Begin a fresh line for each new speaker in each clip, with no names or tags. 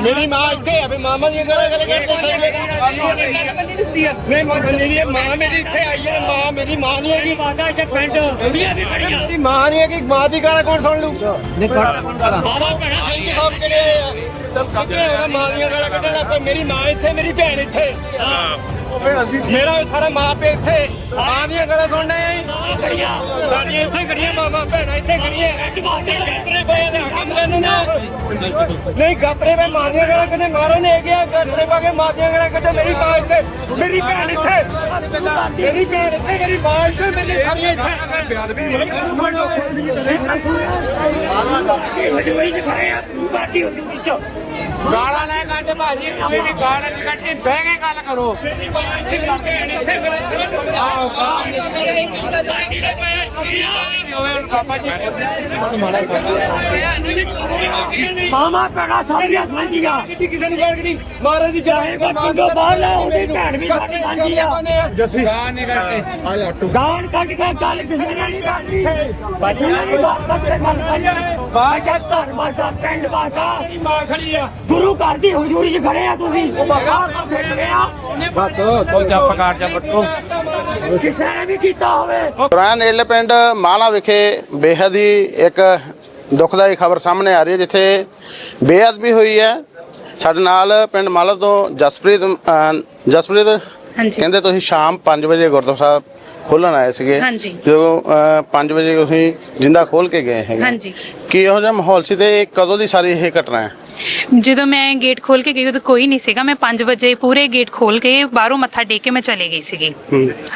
ਮੇਰੀ ਮਾਂ ਇੱਥੇ ਆ ਵੀ ਮਾਮਾ ਦੀ ਗੱਲ ਗੱਲ ਕਰਦੇ ਨਹੀਂ ਮਾਂ ਮੇਰੀ ਮਾਂ ਮੇਰੀ ਇੱਥੇ ਆਈ ਹੈ ਮਾਂ ਮੇਰੀ ਮਾਂ ਨਹੀਂ ਹੈਗੀ ਮਾਤਾ ਇੱਥੇ ਪਿੰਡ ਮੇਰੀ ਮਾਂ ਨਹੀਂ ਹੈਗੀ ਮਾਂ ਦੀ ਗਾਲਾਂ ਕੌਣ ਮੇਰਾ ਸਾਰਾ ਮਾਂ ਪਿਓ ਇੱਥੇ। ਮਾਂ ਦੀਆਂ ਗੱਲਾਂ ਸੁਣਨੇ ਆਂ ਸਾਡੀਆਂ ਇੱਥੇ ਖੜੀਆਂ ਮਾਮਾ ਭੈਣਾਂ ਇੱਥੇ ਖੜੀਆਂ। ਗਾਤਰੇ ਪਏ ਨੇ ਕੰਮ ਕਰਨ ਨਾ ਨਹੀਂ, ਗਾਤਰੇ ਪਏ, ਮਾਂ ਦੀਆਂ ਗਾਲਾਂ ਕਦੇ ਮਾਰੇ ਨੇ ਗਿਆ ਗਾਤਰੇ ਪਾ ਕੇ ਮਾਂ ਦੀਆਂ ਗਾਲਾਂ ਕੱਢੇ। ਮੇਰੀ ਮਾਂ ਇੱਥੇ, ਮੇਰੀ ਭੈਣ ਇੱਥੇ। ਮੇਰੀ ਭੈਣ ਇੱਥੇ, ਮੇਰੀ ਮਾਂ ਇੱਥੇ, ਮੇਰੀ ਸਾਰੀਆਂ ਇੱਥੇ। ਗਾਲਾਂ ਲੈ ਕੱਢ ਭਾਜੀ। ਤੁਸੀਂ ਵੀ ਗਾਲਾਂ ਨਹੀਂ ਕੱਢੀ ਬਹਿ ਕੇ ਗੱਲ ਕਰੋ।
ਮਾਮਾ ਪੈਣਾ ਸਾਡੀਆਂ ਸਾਂਝੀਆਂ।
ਕਿਸੇ ਨੂੰ ਗੱਲ ਨਹੀਂ ਮਾਰੇ ਦੀ ਜਾਏ
ਪਿੰਡੋਂ ਬਾਹਰ ਲੈ ਉਹਦੀ ਭੈਣ ਵੀ ਸਾਡੀ ਸਾਂਝੀ ਆ।
ਜਸੀ। ਗਾਂ ਨਹੀਂ ਕੱਢੇ
ਗਾਣ ਕੱਢ ਕੇ ਗੱਲ ਕਿਸੇ ਨੇ ਨਹੀਂ ਕਰਨੀ। ਬਸ। ਇਹਨਾਂ ਦੀ ਗੱਲ ਕੱਢ ਕੇ ਗੱਲ ਕਰਨੀ। ਬਾਜਾ ਘਰ ਬਾਜਾ ਪਿੰਡ ਬਾਜਾ
ਮਾਂ ਖੜੀ ਆ।
ਗੁਰੂ ਘਰ ਦੀ ਹਜ਼ੂਰੀ 'ਚ ਖੜੇ ਆ ਤੁਸੀਂ। ਬਾਹਰ ਪਾਸੇ ਖੜੇ ਆ। ਕਿਸੇ ਨੇ ਵੀ ਕੀਤਾ ਹੋਵੇ।
ਪੁਰਾਣਾ ਨੇੜਲੇ ਪਿੰਡ ਮਾਲਾ ਵਿਖੇ ਬੇਹੱਦ ਹੀ ਇੱਕ ਦੁਖਦਾਈ ਖਬਰ ਸਾਹਮਣੇ ਆ ਰਹੀ ਹੈ ਜਿੱਥੇ ਬੇਅਦਬੀ ਹੋਈ ਹੈ। ਸਾਡੇ ਨਾਲ ਪਿੰਡ ਮਾਲਾ ਤੋਂ ਜਸਪ੍ਰੀਤ ਅਹ, ਜਸਪ੍ਰੀਤ
ਹਾਂਜੀ।
ਕਹਿੰਦੇ ਤੁਸੀਂ ਸ਼ਾਮ 5 ਵਜੇ ਗੁਰਦੁਆਰਾ ਸਾਹਿਬ ਖੋਲਣ ਆਏ ਸੀਗੇ।
ਹਾਂਜੀ।
ਜਦੋਂ 5 ਵਜੇ ਤੁਸੀਂ ਜਿੰਦਾ ਖੋਲ ਕੇ ਗਏ ਹੈਗੇ।
ਹਾਂਜੀ।
ਕੀ ਇਹੋ ਜਿਹਾ ਮਾਹੌਲ ਸੀ ਤੇ ਇਹ ਕਦੋਂ ਦੀ ਸਾਰੀ ਇਹ ਘਟਨਾ ਹੈ?
ਜਦੋਂ ਮੈਂ ਗੇਟ ਖੋਲ ਕੇ ਗਈ ਉਦੋਂ ਕੋਈ ਨਹੀਂ ਸੀਗਾ। ਮੈਂ 5 ਵਜੇ ਪੂਰੇ ਗੇਟ ਖੋਲ ਕੇ ਬਾਹਰੋਂ ਮੱਥਾ ਟੇਕ ਕੇ ਮੈਂ ਚਲੇ ਗਈ ਸੀਗੀ।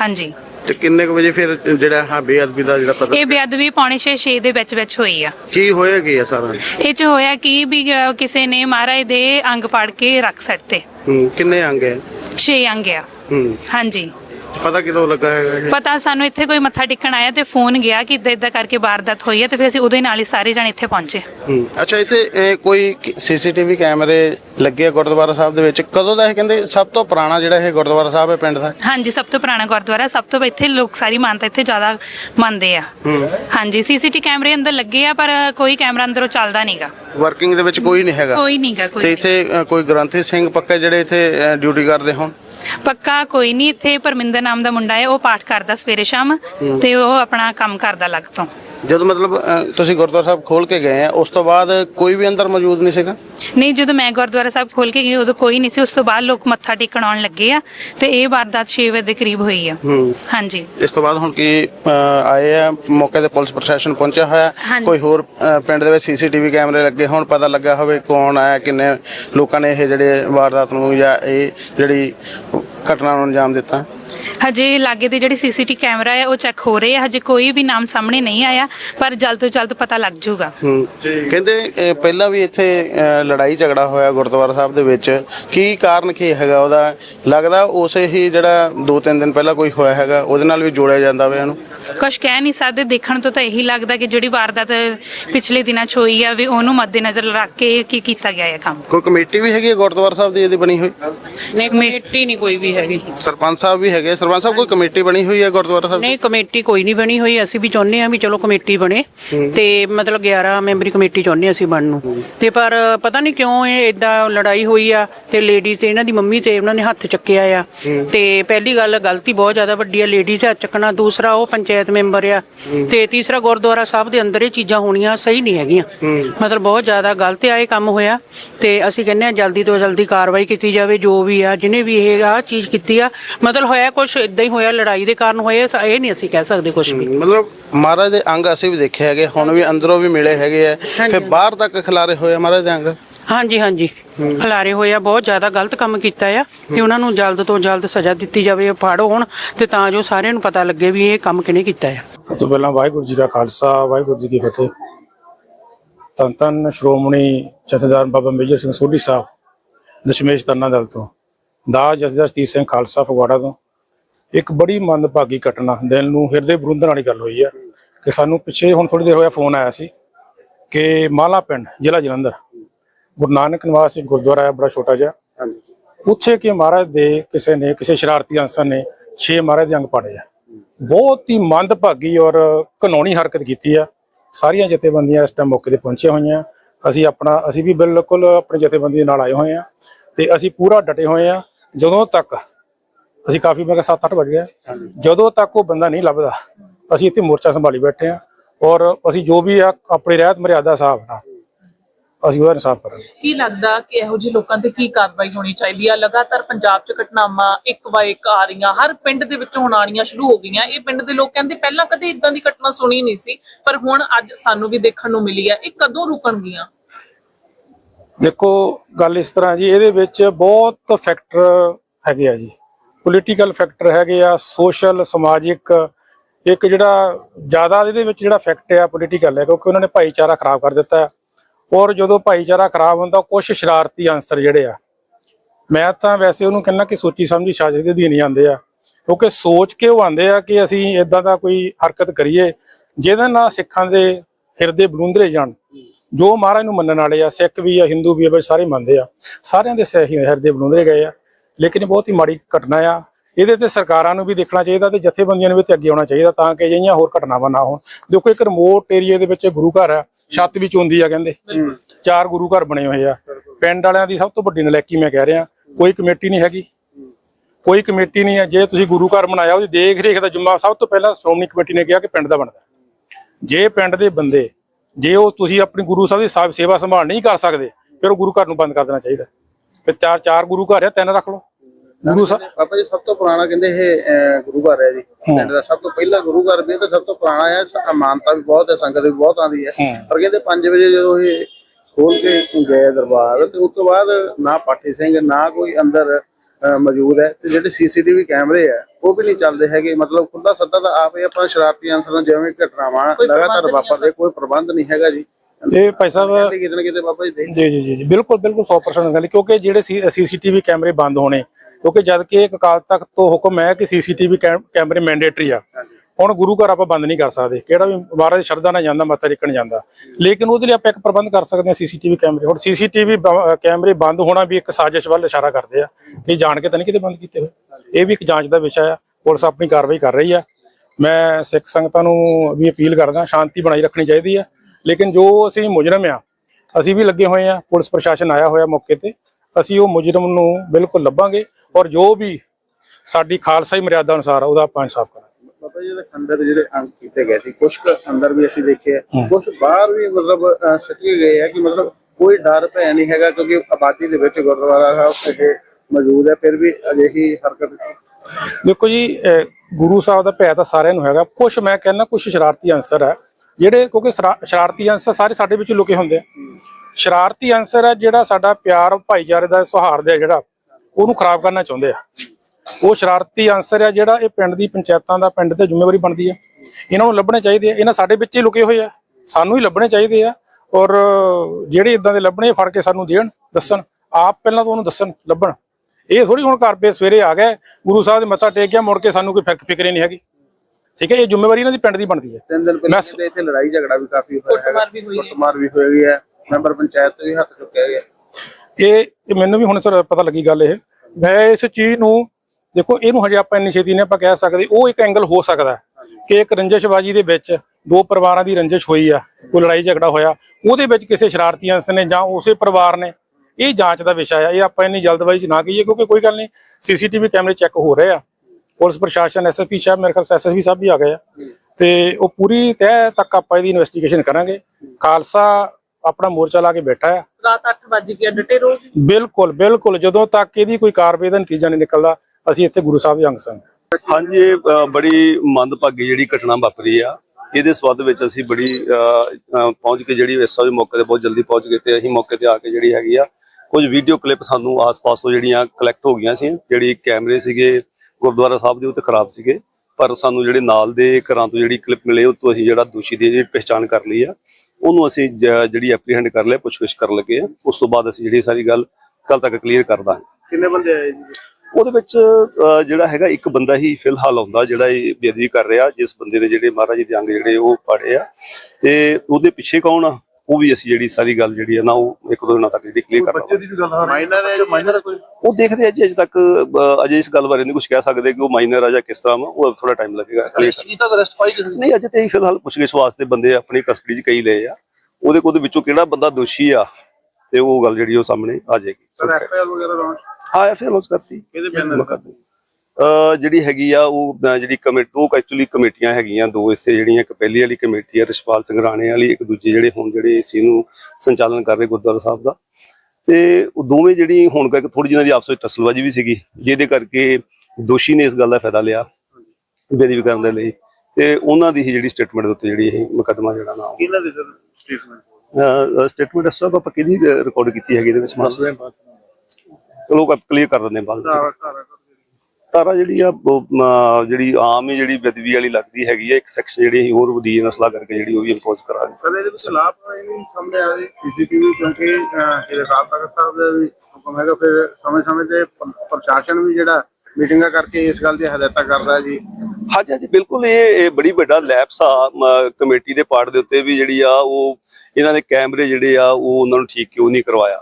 ਹਾਂਜੀ।
ਤੇ ਕਿੰਨੇ ਕੁ ਵਜੇ ਫਿਰ ਜਿਹੜਾ ਹਾਂ ਬੇਅਦਬੀ ਦਾ ਜਿਹੜਾ ਪਤਾ
ਇਹ ਬੇਅਦਬੀ ਪੌਣੇ 6 ਦੇ ਵਿੱਚ ਵਿੱਚ ਹੋਈ ਆ।
ਕੀ ਹੋਇਆ ਕੀ ਹੈ ਸਾਰਾ?
ਇਹ ਚ ਹੋਇਆ ਕਿ ਵੀ ਅ, ਕਿਸੇ ਨੇ ਮਹਾਰਾਜ ਦੇ ਅੰਗ ਪਾੜ ਕੇ ਰੱਖ ਸੱਟਤੇ।
ਹੂੰ, ਕਿੰਨੇ ਅੰਗ ਹੈ?
6 ਅੰਗ ਆ।
ਹੂੰ।
ਹਾਂਜੀ।
ਪਤਾ ਕਿਦੋਂ ਲੱਗਾ ਹੈਗਾ ਇਹ?
ਪਤਾ ਸਾਨੂੰ ਇੱਥੇ ਕੋਈ ਮੱਥਾ ਟੇਕਣ ਆਇਆ ਤੇ ਫੋਨ ਗਿਆ ਕਿ ਇਦਾਂ ਇਦਾਂ ਕਰਕੇ ਵਾਰਦਾਤ ਹੋਈ ਹੈ ਤੇ ਫਿਰ ਅਸੀਂ ਉਹਦੇ ਨਾਲ ਹੀ ਸਾਰੇ ਜਣੇ ਇੱਥੇ ਪਹੁੰਚੇ।
ਹੂੰ। ਅੱਛਾ ਇੱਥੇ ਇਹ ਕੋਈ ਸੀਸੀਟੀਵੀ ਕੈਮਰੇ ਲੱਗੇ ਆ ਗੁਰਦੁਆਰਾ ਸਾਹਿਬ ਦੇ ਵਿੱਚ? ਕਦੋਂ ਦਾ ਇਹ ਕਹਿੰਦੇ ਸਭ ਤੋਂ ਪੁਰਾਣਾ ਜਿਹੜਾ ਇਹ ਗੁਰਦੁਆਰਾ ਸਾਹਿਬ ਹੈ ਪਿੰਡ ਦਾ?
ਹਾਂਜੀ ਸਭ ਤੋਂ ਪੁਰਾਣਾ ਗੁਰਦੁਆਰਾ ਸਭ ਤੋਂ ਇੱਥੇ ਲੋਕ ਸਾਰੀ ਮਾਨਤਾ ਇੱਥੇ ਜ਼ਿਆਦਾ ਮੰਨਦੇ ਆ। ਹਾਂਜੀ ਸੀਸੀਟੀ ਕੈਮਰੇ ਅੰਦਰ ਲੱਗੇ ਆ ਪਰ ਕੋਈ ਕੈਮਰਾ ਅੰਦਰੋਂ ਚੱਲਦਾ ਨਹੀਂਗਾ
ਵਰਕਿੰਗ ਦੇ ਵਿੱਚ ਕੋਈ ਨਹੀਂ ਹੈਗਾ?
ਕੋਈ ਨਹੀਂਗਾ
ਤੇ
ਕੋਈ
ਇੱਥੇ ਅ, ਕੋਈ ਗ੍ਰੰਥੀ ਸਿੰਘ ਪੱਕੇ ਜਿਹੜੇ ਇੱਥੇ ਡਿਊਟੀ ਕਰਦੇ ਹੋਣ?
ਪੱਕਾ ਕੋਈ ਨਹੀਂ ਇੱਥੇ ਪਰਮਿੰਦਰ ਨਾਮ ਦਾ ਮੁੰਡਾ ਹੈ ਉਹ ਪਾਠ ਕਰਦਾ ਸਵੇਰੇ ਸ਼ਾਮ ਤੇ ਉਹ ਆਪਣਾ ਕੰਮ ਕਰਦਾ ਲੱਗ ਤੋਂ।
ਜਦੋਂ ਮਤਲਬ ਅ, ਤੁਸੀਂ ਗੁਰਦੁਆਰਾ ਸਾਹਿਬ ਖੋਲ ਕੇ ਗਏ ਆ ਉਸ ਤੋਂ ਬਾਅਦ ਕੋਈ ਵੀ ਅੰਦਰ ਮੌਜੂਦ ਨਹੀਂ ਸੀਗਾ?
ਨਹੀਂ ਜਦੋਂ ਮੈਂ ਗੁਰਦੁਆਰਾ ਸਾਹਿਬ ਖੋਲ ਕੇ ਗਈ ਉਦੋਂ ਕੋਈ ਨਹੀਂ ਸੀ। ਉਸ ਤੋਂ ਬਾਅਦ ਲੋਕ ਮੱਥਾ ਟੇਕਣ ਆਉਣ ਲੱਗੇ ਆ ਤੇ ਇਹ ਵਾਰਦਾਤ 6 ਵਜੇ ਦੇ ਕਰੀਬ ਹੋਈ ਆ।
ਹੂੰ।
ਹਾਂਜੀ।
ਇਸ ਤੋਂ ਬਾਅਦ ਹੁਣ ਕੀ ਅ, ਆਏ ਆ ਮੌਕੇ ਤੇ ਪੁਲਿਸ ਪ੍ਰਸ਼ਾਸਨ ਪਹੁੰਚਿਆ ਹੋਇਆ।
ਹਾਂਜੀ।
ਕੋਈ ਹੋਰ ਅ, ਪਿੰਡ ਦੇ ਵਿੱਚ ਸੀਸੀਟੀਵੀ ਕੈਮਰੇ ਲੱਗੇ ਹੁਣ ਪਤਾ ਲੱਗਾ ਹੋਵੇ ਕੌਣ ਆਇਆ ਕਿੰਨੇ ਲੋਕਾਂ ਨੇ ਇਹ ਜਿਹੜੇ ਵਾਰਦਾਤ ਨੂੰ ਜਾਂ ਇਹ ਜਿਹੜੀ ਘਟਨਾ ਨੂੰ ਅੰਜਾਮ ਦਿੱਤਾ?
ਹਜੇ ਲਾਗੇ ਦੇ ਜਿਹੜੀ ਸੀਸੀਟੀ ਕੈਮਰਾ ਹੈ ਉਹ ਚੈੱਕ ਹੋ ਰਹੇ ਆ। ਹਜੇ ਕੋਈ ਵੀ ਨਾਮ ਸਾਹਮਣੇ ਨਹੀਂ ਆਇਆ ਪਰ ਜਲਦ ਤੋਂ ਜਲਦ ਪਤਾ ਲੱਗ ਜਾਊਗਾ।
ਹੂੰ। ਕਹਿੰਦੇ ਅਹ, ਪਹਿਲਾਂ ਵੀ ਇੱਥੇ ਅਹ, ਲੜਾਈ ਝਗੜਾ ਹੋਇਆ ਗੁਰਦੁਆਰਾ ਸਾਹਿਬ ਦੇ ਵਿੱਚ। ਕੀ ਕਾਰਨ ਕੀ ਹੈਗਾ ਉਹਦਾ? ਲੱਗਦਾ ਉਸੇ ਹੀ ਜਿਹੜਾ ਦੋ ਤਿੰਨ ਦਿਨ ਪਹਿਲਾਂ ਕੋਈ ਹੋਇਆ ਹੈਗਾ ਉਹਦੇ ਨਾਲ ਵੀ ਜੋੜਿਆ ਜਾਂਦਾ ਵੇ ਇਹਨੂੰ?
ਕੁਝ ਕਹਿ ਨਹੀਂ ਸਕਦੇ। ਦੇਖਣ ਤੋਂ ਤਾਂ ਇਹੀ ਲੱਗਦਾ ਕਿ ਜਿਹੜੀ ਵਾਰਦਾਤ ਪਿਛਲੇ ਦਿਨਾਂ 'ਚ ਹੋਈ ਆ ਵੀ ਉਹਨੂੰ ਮੱਦੇਨਜ਼ਰ ਰੱਖ ਕੇ ਕੀ ਕੀਤਾ ਗਿਆ ਹੈ ਕੰਮ।
ਕੋਈ ਕਮੇਟੀ ਵੀ ਹੈਗੀ ਹੈ ਗੁਰਦੁਆਰਾ ਸਾਹਿਬ ਦੀ ਇਹਦੀ ਬਣੀ ਹੋਈ?
ਨਹੀਂ ਕਮੇਟੀ ਨਹੀਂ ਕੋਈ ਵੀ ਹੈਗੀ।
ਸਰਪੰਚ ਸਾਹਿਬ ਵੀ ਹੈਗੇ ਸਰਪੰਚ ਸਾਹਿਬ ਕੋਈ ਕਮੇਟੀ ਬਣੀ ਹੋਈ ਹੈ ਗੁਰਦੁਆਰਾ ਸਾਹਿਬ?
ਨਹੀਂ ਕਮੇਟੀ ਕੋਈ ਨਹੀਂ ਬਣੀ ਹੋਈ। ਅਸੀਂ ਵੀ ਚਾਹੁੰਦੇ ਹਾਂ ਵੀ ਚਲੋ ਕਮੇਟੀ ਬਣੇ। ਤੇ ਮਤਲਬ 11 ਮੈਂਬਰੀ ਕਮੇਟੀ ਚਾਹੁੰਦੇ ਅਸੀਂ ਬਣਨ ਨੂੰ। ਤੇ ਪਰ ਪਤਾ ਨਹੀਂ ਕਿਉਂ ਇਹ ਇਦਾਂ ਲੜਾਈ ਹੋਈ ਆ ਤੇ ਲੇਡੀਜ਼ ਤੇ ਇਹਨਾਂ ਦੀ ਮੰਮੀ ਤੇ ਉਹਨਾਂ ਨੇ ਹੱਥ ਚੱਕਿਆ ਆ। ਤੇ ਪਹਿਲੀ ਗੱਲ ਗਲਤੀ ਬਹੁਤ ਜ਼ਿਆਦਾ ਵੱਡੀ ਆ। ਲੇਡੀਜ਼ ਹੱਥ ਚੱਕਣਾ ਦੂਸਰਾ ਉਹ ਪੰਚਾਇਤ ਮੈਂਬਰ ਆ। ਤੇ ਤੀਸਰਾ ਗੁਰਦੁਆਰਾ ਸਾਹਿਬ ਦੇ ਅੰਦਰ ਇਹ ਚੀਜ਼ਾਂ ਹੋਣੀਆਂ ਸਹੀ ਨਹੀਂ ਹੈਗੀਆਂ। ਮਤਲਬ ਬਹੁਤ ਜ਼ਿਆਦਾ ਗਲਤ ਆ ਇਹ ਕੰਮ ਹੋਇਆ। ਤੇ ਅਸੀਂ ਕਹਿੰਦੇ ਆ ਜਲਦੀ ਤੋਂ ਜਲਦੀ ਕਾਰਵਾਈ ਕੀਤੀ ਜਾਵੇ। ਜੋ ਵੀ ਆ ਜਿਹਨੇ ਵੀ ਇਹ ਆ ਚੀਜ਼ ਕੀਤੀ ਆ। ਮਤਲਬ ਹੋਇਆ ਕੁਝ ਇਦਾਂ ਹੀ ਹੋਇਆ ਲੜਾਈ ਦੇ ਕਾਰਨ ਹੋਇਆ ਸ- ਇਹ ਨਹੀਂ ਅਸੀਂ ਕਹਿ ਸਕਦੇ ਕੁਝ ਵੀ।
ਮਤਲਬ ਮਹਾਰਾਜ ਦੇ ਅੰਗ ਅਸੀਂ ਵੀ ਦੇਖੇ ਹੈਗੇ ਹੁਣ ਵੀ ਅੰਦਰੋਂ ਵੀ ਮਿਲੇ ਹੈਗੇ ਆ ਫਿਰ ਬਾਹਰ ਤੱਕ ਖਿਲਾਰੇ ਹੋਏ ਆ ਮਹਾਰਾਜ ਦੇ ਅੰਗ?
ਹਾਂਜੀ ਹਾਂਜੀ। ਖਿਲਾਰੇ ਹੋਏ ਆ ਬਹੁਤ ਜ਼ਿਆਦਾ ਗਲਤ ਕੰਮ ਕੀਤਾ ਆ ਤੇ ਉਹਨਾਂ ਨੂੰ ਜਲਦ ਤੋਂ ਜਲਦ ਸਜ਼ਾ ਦਿੱਤੀ ਜਾਵੇ ਇਹ ਫਾੜੋ ਹੁਣ ਤੇ ਤਾਂ ਜੋ ਸਾਰਿਆਂ ਨੂੰ ਪਤਾ ਲੱਗੇ ਵੀ ਇਹ ਕੰਮ ਕਿਹਨੇ ਕੀਤਾ ਆ।
ਸਭ ਤੋਂ ਪਹਿਲਾਂ ਵਾਹਿਗੁਰੂ ਜੀ ਦਾ ਖਾਲਸਾ ਵਾਹਿਗੁਰੂ ਜੀ ਕੀ ਫਤਿਹ। ਧੰਨ ਧੰਨ ਸ਼੍ਰੋਮਣੀ ਜਥੇਦਾਰ ਬਾਬਾ ਮੇਜਰ ਸਿੰਘ ਸੋਢੀ ਸਾਹਿਬ ਦਸ਼ਮੇਸ਼ ਤਰਨਾ ਦਲ ਤੋਂ। ਦਾ ਜਥੇਦਾਰ ਸਤੀਸ਼ ਸਿੰਘ ਖਾਲਸਾ ਫਗਵਾੜਾ ਤੋਂ। ਇੱਕ ਬੜੀ ਮੰਦਭਾਗੀ ਘਟਨਾ ਦਿਲ ਨੂੰ ਹਿਰਦੇ ਬਰੁੰਦਣ ਵਾਲੀ ਗੱਲ ਹੋਈ ਆ ਕਿ ਸਾਨੂੰ ਪਿੱਛੇ ਹੁਣ ਥੋੜੀ ਦੇਰ ਹੋਇਆ ਫੋਨ ਆਇਆ ਸੀ ਕਿ ਮਾਲਾ ਪਿੰਡ ਜ਼ਿਲ੍ਹਾ ਜਲੰਧਰ। ਗੁਰੂ ਨਾਨਕ ਨਿਵਾਸ ਇੱਕ ਗੁਰਦੁਆਰਾ ਹੈ ਬੜਾ ਛੋਟਾ ਜਿਹਾ। ਉੱਥੇ ਕਿ ਮਹਾਰਾਜ ਦੇ ਕਿਸੇ ਨੇ ਕਿਸੇ ਸ਼ਰਾਰਤੀ ਅੰਸਰ ਨੇ ਛੇ ਮਹਾਰਾਜ ਦੇ ਅੰਗ ਪਾੜੇ ਆ। ਬਹੁਤ ਹੀ ਮੰਦਭਾਗੀ ਔਰ ਕਾਨੂੰਨੀ ਹਰਕਤ ਕੀਤੀ ਆ। ਸਾਰੀਆਂ ਜਥੇਬੰਦੀਆਂ ਇਸ ਟਾਈਮ ਮੌਕੇ ਤੇ ਪਹੁੰਚੀਆਂ ਹੋਈਆਂ। ਅਸੀਂ ਆਪਣਾ ਅਸੀਂ ਵੀ ਬਿਲਕੁਲ ਆਪਣੀ ਜਥੇਬੰਦੀ ਦੇ ਨਾਲ ਆਏ ਹੋਏ ਆ ਤੇ ਅਸੀਂ ਪੂਰਾ ਡਟੇ ਹੋਏ ਆ। ਜਦੋਂ ਤੱਕ ਅਸੀਂ ਕਾਫੀ ਮੈਂ ਕਿਹਾ 7-8 ਵਜ ਗਿਆ ਜਦੋਂ ਤੱਕ ਉਹ ਬੰਦਾ ਨਹੀਂ ਲੱਭਦਾ ਅਸੀਂ ਇੱਥੇ ਮੋਰਚਾ ਸੰਭਾਲੀ ਬੈਠੇ ਆ ਔਰ ਅਸੀਂ ਜੋ ਵੀ ਆ ਆਪਣੀ ਰਹਿਤ ਮਰਿਆਦਾ ਹਿਸਾਬ ਨਾਲ ਅਸੀਂ ਉਹਦਾ ਇਨਸਾਫ ਕਰਾਂਗੇ।
ਕੀ ਲੱਗਦਾ ਕਿ ਇਹੋ ਜਿਹੇ ਲੋਕਾਂ ਤੇ ਕੀ ਕਾਰਵਾਈ ਹੋਣੀ ਚਾਹੀਦੀ ਆ? ਲਗਾਤਾਰ ਪੰਜਾਬ 'ਚ ਘਟਨਾਵਾਂ ਇੱਕ ਵਾ ਇੱਕ ਆ ਰਹੀਆਂ ਹਰ ਪਿੰਡ ਦੇ ਵਿੱਚੋਂ ਹੁਣ ਆਉਣੀਆਂ ਸ਼ੁਰੂ ਹੋ ਗਈਆਂ। ਇਹ ਪਿੰਡ ਦੇ ਲੋਕ ਕਹਿੰਦੇ ਪਹਿਲਾਂ ਕਦੇ ਇਦਾਂ ਦੀ ਘਟਨਾ ਸੁਣੀ ਨਹੀਂ ਸੀ ਪਰ ਹੁਣ ਅੱਜ ਸਾਨੂੰ ਵੀ ਦੇਖਣ ਨੂੰ ਮਿਲੀ ਆ। ਇਹ ਕਦੋਂ ਰੁਕਣਗੀਆਂ
ਦੇਖੋ ਗੱਲ ਇਸ ਤਰ੍ਹਾਂ ਜੀ ਇਹਦੇ ਵਿੱਚ ਬਹੁਤ ਫੈਕਟਰ ਹੈਗੇ ਆ ਜੀ। ਪੋਲੀਟੀਕਲ ਫੈਕਟਰ ਹੈਗੇ ਆ ਸੋਸ਼ਲ ਸਮਾਜਿਕ, ਇੱਕ ਜਿਹੜਾ ਜ਼ਿਆਦਾ ਇਹਦੇ ਵਿੱਚ ਜਿਹੜਾ ਫੈਕਟ ਆ ਪੋਲੀਟੀਕਲ ਹੈ, ਕਿਉਂਕਿ ਉਹਨਾਂ ਨੇ ਭਾਈਚਾਰਾ ਖਰਾਬ ਕਰ ਦਿੱਤਾ ਔਰ ਜਦੋਂ ਭਾਈਚਾਰਾ ਖਰਾਬ ਹੁੰਦਾ ਕੁਝ ਸ਼ਰਾਰਤੀ ਅੰਸਰ ਜਿਹੜੇ ਆ, ਮੈਂ ਤਾਂ ਵੈਸੇ ਉਹਨੂੰ ਕਹਿੰਦਾ ਕਿ ਸੋਚੀ ਸਮਝੀ ਸਾਜ਼ਿਸ਼ ਦੇ ਅਧੀਨ ਹੀ ਆਉਂਦੇ ਆ, ਕਿਉਂਕਿ ਸੋਚ ਕੇ ਉਹ ਆਉਂਦੇ ਆ ਕਿ ਅਸੀਂ ਇਦਾਂ ਦਾ ਕੋਈ ਹਰਕਤ ਕਰੀਏ, ਜਿਹਦੇ ਨਾਲ ਸਿੱਖਾਂ ਦੇ ਹਿਰਦੇ ਬਲੂੰਦਰੇ ਜਾਣ। ਜੋ ਮਹਾਰਾਜ ਨੂੰ ਮੰਨਣ ਵਾਲੇ ਆ, ਸਿੱਖ ਵੀ ਆ, ਹਿੰਦੂ ਵੀ ਆ, ਬਈ ਸਾਰੇ ਮੰਨਦੇ ਆ। ਸਾਰਿਆਂ ਦੇ ਸਹੀ ਹਿਰਦੇ ਬਲੂੰਦਰੇ ਗਏ ਆ। ਲੇਕਿਨ ਇਹ ਬਹੁਤ ਹੀ ਮਾੜੀ ਘਟਨਾ ਆ। ਇਹਦੇ ਤੇ ਸਰਕਾਰਾਂ ਨੂੰ ਵੀ ਦੇਖਣਾ ਚਾਹੀਦਾ ਤੇ ਜਥੇਬੰਦੀਆਂ ਨੂੰ ਵੀ ਤੇ ਅੱਗੇ ਆਉਣਾ ਚਾਹੀਦਾ ਤਾਂ ਕਿ ਅਜਿਹੀਆਂ ਹੋਰ ਘਟਨਾਵਾਂ ਨਾ ਹੋਣ। ਦੇਖੋ, ਇੱਕ ਰਿਮੋਟ ਏਰੀਆ ਦੇ ਵਿੱਚ ਗੁਰੂ ਘਰ ਆ, ਛੱਤ ਵੀ ਚੋਂਦੀ ਆ ਕਹਿੰਦੇ। ਚਾਰ ਗੁਰੂ ਘਰ ਬਣੇ ਹੋਏ ਆ। ਪਿੰਡ ਵਾਲਿਆਂ ਦੀ ਸਭ ਤੋਂ ਵੱਡੀ ਨਲੈਕੀ ਮੈਂ ਕਹਿ ਰਿਹਾ, ਕੋਈ ਕਮੇਟੀ ਨਹੀਂ ਹੈਗੀ। ਕੋਈ ਕਮੇਟੀ ਨਹੀਂ ਹੈ ਜੇ ਤੁਸੀਂ ਗੁਰੂ ਘਰ ਬਣਾਇਆ, ਉਹਦੀ ਦੇਖ ਰੇਖ ਦਾ ਜ਼ਿੰਮਾ ਸਭ ਤੋਂ ਪਹਿਲਾਂ ਸ਼੍ਰੋਮਣੀ ਕਮੇਟੀ ਨੇ ਕਿਹਾ ਕਿ ਪਿੰਡ ਦਾ ਬਣਦਾ। ਜੇ ਪਿੰਡ ਦੇ ਬੰਦੇ, ਜੇ ਉਹ ਤੁਸੀਂ ਆਪਣੀ ਗੁਰੂ ਸਾਹਿਬ ਦੀ ਸਾਬ ਸੇਵਾ ਸੰਭਾਲ ਨਹੀਂ ਕਰ ਸਕਦੇ, ਫਿਰ ਉਹ ਗੁਰੂ ਘਰ ਨੂੰ ਬੰਦ ਕਰ ਦੇਣਾ ਚਾਹੀਦਾ। ਫਿਰ ਚਾਰ ਚਾਰ ਗੁਰੂ ਘਰ ਆ ਤਿੰਨ ਰੱਖ ਲਓ। ਗੁਰੂ ਸਾਹਿਬ
ਪਾਪਾ ਜੀ ਸਭ ਤੋਂ ਪੁਰਾਣਾ ਕਹਿੰਦੇ ਇਹ ਗੁਰੂ ਘਰ ਹੈ ਜੀ। ਪਿੰਡ ਦਾ ਸਭ ਤੋਂ ਪਹਿਲਾ ਗੁਰੂ ਘਰ ਵੀ ਇਹ ਤਾਂ ਸਭ ਤੋਂ ਪੁਰਾਣਾ ਹੈ ਮਾਨਤਾ ਵੀ ਬਹੁਤ ਹੈ ਸੰਗਤ ਵੀ ਬਹੁਤ ਆਉਂਦੀ ਹੈ। ਪਰ ਕਹਿੰਦੇ 5 ਵਜੇ ਜਦੋਂ ਇਹ ਖੋਲ ਕੇ ਗਏ ਦਰਬਾਰ ਤੇ ਉਸ ਤੋਂ ਬਾਅਦ ਨਾ ਪਾਠੀ ਸਿੰਘ ਨਾ ਕੋਈ ਅੰਦਰ ਮੌਜੂਦ ਹੈ। ਤੇ ਜਿਹੜੇ ਸੀਸੀਟੀਵੀ ਕੈਮਰੇ ਆ ਉਹ ਵੀ ਨਹੀਂ ਚੱਲਦੇ ਹੈਗੇ। ਮਤਲਬ ਖੁੱਲਾ ਸੱਦਾ ਤਾਂ ਆਪ ਹੀ ਆਪਾਂ ਸ਼ਰਾਰਤੀ ਅੰਸਰਾਂ ਜਿਵੇਂ ਘਟਨਾਵਾਂ ਲਗਾਤਾਰ ਵਾਪਰਦੇ ਕੋਈ ਪ੍ਰਬੰਧ ਨਹੀਂ ਹੈਗਾ ਜੀ।
ਇਹ ਭਾਈ ਸਾਹਿਬ
ਕਿਤੇ ਨਾ ਕਿਤੇ ਬਾਬਾ ਜੀ ਦੇ
ਜੀ ਜੀ ਜੀ ਜੀ ਬਿਲਕੁਲ ਬਿਲਕੁਲ 100% ਗੱਲ ਕਿਉਂਕਿ ਜਿਹੜੇ ਸੀਸੀਟੀਵੀ ਕੈਮਰੇ ਬੰਦ ਹੋਣੇ ਕਿਉਂਕਿ ਜਦ ਕਿ ਇੱਕ ਅਕਾਲ ਤਖਤ ਤੋਂ ਹੁਕਮ ਹੈ ਕਿ ਸੀਸੀਟੀਵੀ ਕੈਮਰੇ ਮੈਂਡੇਟਰੀ ਆ। ਹੁਣ ਗੁਰੂ ਘਰ ਆਪਾਂ ਬੰਦ ਨਹੀਂ ਕਰ ਸਕਦੇ। ਕਿਹੜਾ ਵੀ ਮਹਾਰਾਜ ਸ਼ਰਧਾ ਨਾਲ ਜਾਂਦਾ ਮੱਥਾ ਟੇਕਣ ਜਾਂਦਾ। ਲੇਕਿਨ ਉਹਦੇ ਲਈ ਆਪਾਂ ਇੱਕ ਪ੍ਰਬੰਧ ਕਰ ਸਕਦੇ ਹਾਂ ਸੀਸੀਟੀਵੀ ਕੈਮਰੇ। ਹੁਣ ਸੀਸੀਟੀਵੀ ਕੈਮਰੇ ਬੰਦ ਹੋਣਾ ਵੀ ਇੱਕ ਸਾਜ਼ਿਸ਼ ਵੱਲ ਇਸ਼ਾਰਾ ਕਰਦੇ ਆ ਕਿ ਜਾਣ ਕੇ ਤਾਂ ਨਹੀਂ ਕਿਤੇ ਬੰਦ ਕੀਤੇ ਹੋਏ। ਇਹ ਵੀ ਇੱਕ ਜਾਂਚ ਦਾ ਵਿਸ਼ਾ ਆ। ਪੁਲਿਸ ਆਪਣੀ ਕਾਰਵਾਈ ਕਰ ਰਹੀ ਆ। ਮੈਂ ਸਿੱਖ ਸੰਗਤਾਂ ਨੂੰ ਵੀ ਅਪੀਲ ਕਰਦਾ ਸ਼ਾਂਤੀ ਬਣਾਈ ਰੱਖਣੀ ਚਾਹੀਦੀ ਆ। ਲੇਕਿਨ ਜੋ ਅਸੀਂ ਮੁਜਰਮ ਆ ਅਸੀਂ ਵੀ ਲੱਗੇ ਹੋਏ ਆ ਪੁਲਿਸ ਪ੍ਰਸ਼ਾਸਨ ਆਇਆ ਹੋਇਆ ਮੌਕੇ ਤੇ ਅਸੀਂ ਉਹ ਮੁਜਰਮ ਨੂੰ ਬਿਲਕੁਲ ਲੱਭਾਂਗੇ ਔਰ ਜੋ ਵੀ ਸਾਡੀ ਖਾਲਸਾਈ ਮਰਿਆਦਾ ਅਨੁਸਾਰ ਉਹਦਾ ਆਪਾਂ ਇਨਸਾਫ ਕਰਾਂਗੇ।
ਬਾਬਾ ਜੀ ਦੇ ਅੰਦਰ ਜਿਹੜੇ ਅੰਕ ਕੀਤੇ ਗਏ ਸੀ ਕੁਝ ਅੰਦਰ ਵੀ ਅਸੀਂ ਦੇਖੇ ਕੁਝ ਬਾਹਰ ਵੀ ਮਤਲਬ ਸੱਟੇ ਗਏ ਆ ਕਿ ਮਤਲਬ ਕੋਈ ਡਰ ਭੈ ਨਹੀਂ ਹੈਗਾ ਕਿਉਂਕਿ ਆਬਾਦੀ ਦੇ ਵਿੱਚ ਗੁਰਦੁਆਰਾ ਸਾਹਿਬ ਇਹ ਮੌਜੂਦ ਹੈ ਫਿਰ ਵੀ ਅਜਿਹੀ ਹਰਕਤ
ਦੇਖੋ ਜੀ ਗੁਰੂ ਸਾਹਿਬ ਦਾ ਭੈ ਤਾਂ ਸਾਰਿਆਂ ਨੂੰ ਹੈਗਾ। ਕੁਝ ਮੈਂ ਕਹਿੰਦਾ ਕੁਝ ਸ਼ਰਾਰਤੀ ਅੰਸਰ ਹੈ। ਜਿਹੜੇ ਕਿਉਂਕਿ ਸ਼ਰਾ- ਸ਼ਰਾਰਤੀ ਅੰਸਰ ਸਾਰੇ ਸਾਡੇ ਵਿੱਚ ਲੁਕੇ ਹੁੰਦੇ ਆ। ਸ਼ਰਾਰਤੀ ਅੰਸਰ ਹੈ ਜਿਹੜਾ ਸਾਡਾ ਪਿਆਰ, ਭਾਈਚਾਰੇ ਦਾ ਸੌਹਾਰਦ ਹੈ ਜਿਹੜਾ, ਉਹਨੂੰ ਖਰਾਬ ਕਰਨਾ ਚਾਹੁੰਦੇ ਆ। ਉਹ ਸ਼ਰਾਰਤੀ ਅੰਸਰ ਹੈ ਜਿਹੜਾ ਇਹ ਪਿੰਡ ਦੀ ਪੰਚਾਇਤਾਂ ਦਾ, ਪਿੰਡ ਤੇ ਜ਼ਿੰਮੇਵਾਰੀ ਬਣਦੀ ਹੈ ਇਹਨਾਂ ਨੂੰ ਲੱਭਣੇ ਚਾਹੀਦੇ ਆ। ਇਹਨਾਂ ਸਾਡੇ ਵਿੱਚ ਹੀ ਲੁਕੇ ਹੋਏ ਆ। ਸਾਨੂੰ ਹੀ ਲੱਭਣੇ ਚਾਹੀਦੇ ਆ। ਔਰ ਜਿਹੜੇ ਇਦਾਂ ਦੇ ਲੱਭਣੇ ਫੜ ਕੇ ਸਾਨੂੰ ਦੇਣ, ਦੱਸਣ। ਆਪ ਪਹਿਲਾਂ ਤਾਂ ਉਹਨੂੰ ਦੱਸਣ, ਲੱਭਣ। ਇਹ ਥੋੜੀ ਹੁਣ ਘਰ ਪੇ ਸਵੇਰੇ ਆ ਗਏ। ਗੁਰੂ ਸਾਹਿਬ ਦੇ ਮੱਥਾ ਟੇਕ ਗਿਆ ਮੁੜ ਕੇ ਸਾਨੂੰ ਕੋਈ ਫਿਕ- ਫਿਕਰੇ ਨਹੀਂ ਹੈਗੀ। ਠੀਕ ਹੈ ਇਹ ਜ਼ਿੰਮੇਵਾਰੀ ਇਹਨਾਂ ਦੀ ਪਿੰਡ ਦੀ ਬਣਦੀ ਹੈ।
ਤਿੰਨ ਦਿਨ ਪਹਿਲਾਂ
ਮੈਂ-
ਇੱਥੇ ਲੜਾਈ ਝਗੜਾ ਵੀ ਕਾਫੀ ਹੋਇਆ ਹੈਗਾ
ਕੁੱਟਮਾਰ ਵੀ ਹੋਈ ਹੈ।
ਕੁੱਟਮਾਰ ਵੀ ਹੋਈ ਹੈ। ਮੈਂਬਰ ਪੰਚਾਇਤ ਤੋਂ ਵੀ ਹੱਥ ਚੁੱਕਿਆ ਗਿਆ।
ਇਹ ਇਹ ਮੈਨੂੰ ਵੀ ਹੁਣ ਸਰ ਪਤਾ ਲੱਗੀ ਗੱਲ ਇਹ। ਮੈਂ ਇਸ ਚੀਜ਼ ਨੂੰ ਦੇਖੋ ਇਹਨੂੰ ਹਜੇ ਆਪਾਂ ਇੰਨੀ ਛੇਤੀ ਨਹੀਂ ਆਪਾਂ ਕਹਿ ਸਕਦੇ। ਉਹ ਇੱਕ ਐਂਗਲ ਹੋ ਸਕਦਾ ਹੈ ਕਿ ਇੱਕ ਰੰਜਿਸ਼ਬਾਜੀ ਦੇ ਵਿੱਚ ਦੋ ਪਰਿਵਾਰਾਂ ਦੀ ਰੰਜਿਸ਼ ਹੋਈ ਆ ਕੋਈ ਲੜਾਈ ਝਗੜਾ ਹੋਇਆ। ਉਹਦੇ ਵਿੱਚ ਕਿਸੇ ਸ਼ਰਾਰਤੀ ਅੰਸ ਨੇ ਜਾਂ ਉਸੇ ਪਰਿਵਾਰ ਨੇ ਇਹ ਜਾਂਚ ਦਾ ਵਿਸ਼ਾ ਆ। ਇਹ ਆਪਾਂ ਇੰਨੀ ਜਲਦਬਾਜ਼ੀ 'ਚ ਨਾ ਕਹੀਏ ਕਿਉਂਕਿ ਕੋਈ ਗੱਲ ਨਹੀਂ ਸੀਸੀਟੀਵੀ ਕੈਮਰੇ ਚੈੱਕ ਹੋ ਰਹੇ ਆ। ਪੁਲਿਸ ਪ੍ਰਸ਼ਾਸਨ ਐਸਐਸਪੀ ਸਾਹਿਬ ਮੇਰੇ ਖਿਆਲ ਐਸਐਸਪੀ ਸਾਹਿਬ ਵੀ ਆ ਗਏ ਆ। ਤੇ ਉਹ ਪੂਰੀ ਤਹਿ ਤੱਕ ਆਪਾਂ ਇਹਦੀ ਇਨਵੈਸਟੀਗੇਸ਼ਨ ਕਰਾਂਗੇ। ਖਾਲਸਾ ਆਪਣਾ ਮੋਰਚਾ ਲਾ ਕੇ ਬੈਠਾ ਆ।
ਰਾਤ 8 ਵਜੇ ਗਿਆ ਡਟੇ ਰਹੋ ਜੀ
ਬਿਲਕੁਲ ਬਿਲਕੁਲ। ਜਦੋਂ ਤੱਕ ਇਹਦੀ ਕੋਈ ਕਾਰਵਾਈ ਦਾ ਨਤੀਜਾ ਨਹੀਂ ਨਿਕਲਦਾ ਅਸੀਂ ਇੱਥੇ ਗੁਰੂ ਸਾਹਿਬ ਦੇ ਅੰਗ ਸੰਗ।
ਹਾਂਜੀ ਇਹ ਬੜੀ ਮੰਦਭਾਗੀ ਜਿਹੜੀ ਘਟਨਾ ਵਾਪਰੀ ਆ। ਇਹਦੇ ਸਬੰਧ ਵਿੱਚ ਅਸੀਂ ਬੜੀ ਪਹੁੰਚ ਕੇ ਜਿਹੜੀ ਇਸ ਸਮੇਂ ਮੌਕੇ ਤੇ ਬਹੁਤ ਜਲਦੀ ਪਹੁੰਚ ਗਏ ਤੇ ਅਸੀਂ ਮੌਕੇ ਤੇ ਆ ਕੇ ਜਿਹੜੀ ਹੈਗੀ ਆ ਕੁਝ ਵੀਡੀਓ ਕਲਿੱਪ ਸਾਨੂੰ ਆਸ-ਪਾਸ ਤੋਂ ਜਿਹੜੀਆਂ ਕਲੈਕਟ ਹੋ ਗਈਆਂ ਸੀ ਜਿਹੜੀ ਕੈਮਰੇ ਸੀਗੇ ਗੁਰਦੁਆਰਾ ਸਾਹਿਬ ਦੇ ਉੱਤੇ ਖਰਾਬ ਸੀਗੇ ਪਰ ਸਾਨੂੰ ਜਿਹੜੇ ਨਾਲ ਦੇ ਘਰਾਂ ਤੋਂ ਜਿਹੜੀ ਕਲਿੱਪ ਮਿਲੇ ਉਹ ਤੋਂ ਅਸੀਂ ਜਿਹੜਾ ਦੋਸ਼ੀ ਦੀ ਜਿਹੜੀ ਪਛਾਣ ਕਰ ਲਈ ਆ ਉਹਨੂੰ ਅਸੀਂ ਜਿਹੜੀ ਐਪਰੀਹੈਂਡ ਕਰ ਲਿਆ ਪੁੱਛਗਿੱਛ ਕਰਨ ਲੱਗੇ ਆ। ਉਸ ਤੋਂ ਬਾਅਦ ਅਸੀਂ ਜਿਹੜੀ ਸਾਰੀ ਗੱਲ ਕੱਲ ਤੱਕ ਕਲੀਅਰ ਕਰ ਦਾਂਗੇ।
ਕਿੰਨੇ ਬੰਦੇ ਆਏ ਜੀ?
ਉਹਦੇ ਵਿੱਚ ਜਿਹੜਾ ਹੈਗਾ ਇੱਕ ਬੰਦਾ ਹੀ ਫਿਲਹਾਲ ਆਉਂਦਾ ਜਿਹੜਾ ਇਹ ਬੇਅਦਬੀ ਕਰ ਰਿਹਾ ਜਿਸ ਬੰਦੇ ਦੇ ਜਿਹੜੇ ਮਹਾਰਾਜ ਜੀ ਦੇ ਅੰਗ ਜਿਹੜੇ ਉਹ ਪਾੜੇ ਆ। ਤੇ ਉਹਦੇ ਪਿੱਛੇ ਕੌਣ ਆ? ਉਹ ਵੀ ਅਸੀਂ ਜਿਹੜੀ ਸਾਰੀ ਗੱਲ ਜਿਹੜੀ ਹੈ ਨਾ ਉਹ ਇੱਕ ਦੋ ਦਿਨਾਂ ਤੱਕ ਜਿਹੜੀ ਕਲੀਅਰ ਕਰ ਬੱਚੇ ਦੀ ਵੀ ਗੱਲ ਮਾਈਨਰ ਹੈ ਜੋ। ਮਾਈਨਰ ਕੋਈ? ਉਹ ਦੇਖਦੇ ਆ ਜੀ ਅਜੇ ਤੱਕ ਅਜੇ ਇਸ ਗੱਲ ਬਾਰੇ ਨਹੀਂ ਕੁਝ ਕਹਿ ਸਕਦੇ ਕਿ ਉਹ ਮਾਈਨਰ ਆ ਜਾਂ ਕਿਸ ਤਰ੍ਹਾਂ ਉਹ ਥੋੜਾ ਟਾਈਮ ਲੱਗੇਗਾ। ਨਹੀਂ ਅਜੇ ਤੇ ਫਿਲਹਾਲ ਪੁੱਛਗਿੱਛ ਵਾਸਤੇ ਬੰਦੇ ਆਪਣੀ ਕਸਟਡੀ 'ਚ ਕਈ ਲਏ ਆ। ਉਹਦੇ ਕੋਲ ਵਿੱਚੋਂ ਕਿਹੜਾ ਬੰਦਾ ਦੋਸ਼ੀ ਆ ਤੇ ਉਹ ਗੱਲ ਜਿਹੜੀ ਉਹ ਸਾਹਮਣੇ ਆ ਜਾਏਗੀ। ਹਾਂ ਐਫਆਈਆਰ ਲੌਂਚ ਕਰਤੀ। ਕਿਹਦੇ ਬਿਆਨ ਅ ਜਿਹੜੀ ਹੈਗੀ ਆ ਉਹ ਜਿਹੜੀ ਕਮੇਟੀ ਦੋ ਐਕਚੁਅਲੀ ਕਮੇਟੀਆਂ ਹੈਗੀਆਂ ਦੋ ਇਸੇ ਜਿਹੜੀਆਂ ਇੱਕ ਪਹਿਲੀ ਵਾਲੀ ਕਮੇਟੀ ਆ ਰਿਸ਼ਪਾਲ ਸਿੰਘ ਰਾਣੇ ਵਾਲੀ ਇੱਕ ਦੂਜੀ ਜਿਹੜੇ ਹੁਣ ਜਿਹੜੇ ਇਸ ਨੂੰ ਸੰਚਾਲਨ ਕਰ ਰਹੇ ਗੁਰਦੁਆਰਾ ਸਾਹਿਬ ਦਾ। ਤੇ ਉਹ ਦੋਵੇਂ ਜਿਹੜੀ ਹੁਣ ਕਰਕੇ ਥੋੜੀ ਜਿਹੀ ਇਹਨਾਂ ਦੀ ਆਪਸ ਵਿੱਚ ਟਸਲਬਾਜੀ ਵੀ ਸੀਗੀ ਜਿਹਦੇ ਕਰਕੇ ਦੋਸ਼ੀ ਨੇ ਇਸ ਗੱਲ ਦਾ ਫਾਇਦਾ ਲਿਆ ਬੇਦਬੀ ਕਰਨ ਦੇ ਲਈ। ਤੇ ਉਹਨਾਂ ਦੀ ਹੀ ਜਿਹੜੀ ਸਟੇਟਮੈਂਟ ਦੇ ਉੱਤੇ ਜਿਹੜੀ ਇਹ ਮੁਕੱਦਮਾ ਜਿਹੜਾ ਨਾ
ਕਿਹਨਾਂ ਦੇ ਸਟੇਟਮੈਂਟ
ਸਟੇਟਮੈਂਟ ਸਭ ਆਪਾਂ ਕਿਹਦੀ ਰਿਕਾਰਡ ਕੀਤੀ ਹੈਗੀ ਇਹਦੇ ਵਿੱਚ? ਹਾਂ ਚਲੋ ਕਲੀਅਰ ਕਰ ਦਿੰਦੇ ਬਾਅਦ ਵਿੱਚ। ਤਾਰਾ ਜਿਹੜੀ ਆ ਜਿਹੜੀ ਆਮ ਹੀ ਜਿਹੜੀ ਬਦਵੀ ਵਾਲੀ ਲੱਗਦੀ ਹੈਗੀ ਆ ਇੱਕ ਸੈਕਸ਼ਨ ਜਿਹੜੀ ਅਸੀਂ ਹੋਰ ਵਧੀ ਨਸਲਾ ਕਰਕੇ ਜਿਹੜੀ ਉਹ ਵੀ ਇੰਪੋਜ਼ ਕਰਾਂਗੇ।
ਸਰ ਇਹਦੇ ਵਿੱਚ ਸਲਾਹ ਇਹ ਨਹੀਂ ਸਾਹਮਣੇ ਆ ਰਹੀ ਸੀਸੀਟੀਵੀ ਕਿਉਂਕਿ ਇਹ ਅਕਾਲ ਤਖਤ ਸਾਹਿਬ ਦਾ ਵੀ ਹੁਕਮ ਹੈਗਾ ਫਿਰ ਸਮੇਂ-ਸਮੇਂ ਤੇ ਪ੍ਰਸ਼ਾਸਨ ਵੀ ਜਿਹੜਾ ਮੀਟਿੰਗਾਂ ਕਰਕੇ ਇਸ ਗੱਲ ਦੀ ਹਦਾਇਤਾਂ ਕਰਦਾ ਹੈ ਜੀ।
ਹਾਂਜੀ ਹਾਂਜੀ ਬਿਲਕੁਲ ਇਹ ਇਹ ਬੜੀ ਵੱਡਾ ਲੈਪਸ ਆ ਮ, ਕਮੇਟੀ ਦੇ ਪਾਰਟ ਦੇ ਉੱਤੇ ਵੀ ਜਿਹੜੀ ਆ ਉਹ ਇਹਨਾਂ ਦੇ ਕੈਮਰੇ ਜਿਹੜੇ ਆ ਉਹ ਉਹਨਾਂ ਨੂੰ ਠੀਕ ਕਿਉਂ ਨਹੀਂ ਕਰਵਾਇਆ।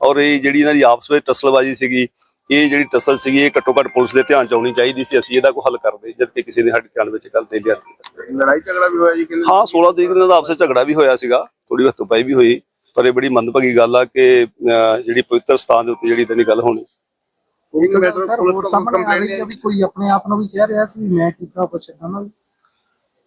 ਔਰ ਇਹ ਜਿਹੜੀ ਇਹਨਾਂ ਦੀ ਆਪਸ ਵਿੱਚ ਟਸਲਬਾਜ਼ੀ ਸੀਗੀ ਇਹ ਜਿਹੜੀ ਟਸਲ ਸੀਗੀ ਇਹ ਘੱਟੋ ਘੱਟ ਪੁਲਿਸ ਦੇ ਧਿਆਨ ਚ ਆਉਣੀ ਚਾਹੀਦੀ ਸੀ। ਅਸੀਂ ਇਹਦਾ ਕੋਈ ਹੱਲ ਕਰਦੇ ਜਦ ਕਿ ਕਿਸੇ ਨੇ ਸਾਡੇ ਧਿਆਨ ਵਿੱਚ ਗੱਲ ਨਹੀਂ ਲਿਆਂਦੀ
ਲੜਾਈ ਝਗੜਾ ਵੀ ਹੋਇਆ ਜੀ ਕਿੰਨੇ
ਹਾਂ 16 ਤਰੀਕ ਨੂੰ ਆਪਸ ਝਗੜਾ ਵੀ ਹੋਇਆ ਸੀਗਾ। ਥੋੜੀ ਵਕਤ ਪਾਈ ਵੀ ਹੋਈ। ਪਰ ਇਹ ਬੜੀ ਮੰਦਭਾਗੀ ਗੱਲ ਆ ਕਿ ਜਿਹੜੀ ਪਵਿੱਤਰ ਸਥਾਨ ਦੇ ਉੱਤੇ ਜਿਹੜੀ ਇਦਾਂ ਦੀ ਗੱਲ ਹੋਣੀ।
ਇੱਕ ਮੈਟਰ
ਸਰ ਹੋਰ ਸਾਹਮਣੇ ਆ ਰਹੀ ਹੈ ਵੀ ਕੋਈ ਆਪਣੇ ਆਪ ਨੂੰ ਵੀ ਕਹਿ ਰਿਹਾ ਸੀ ਵੀ ਮੈਂ ਕੀਤਾ ਕੁਛ ਏਦਾਂ ਦਾ। ਵੀ।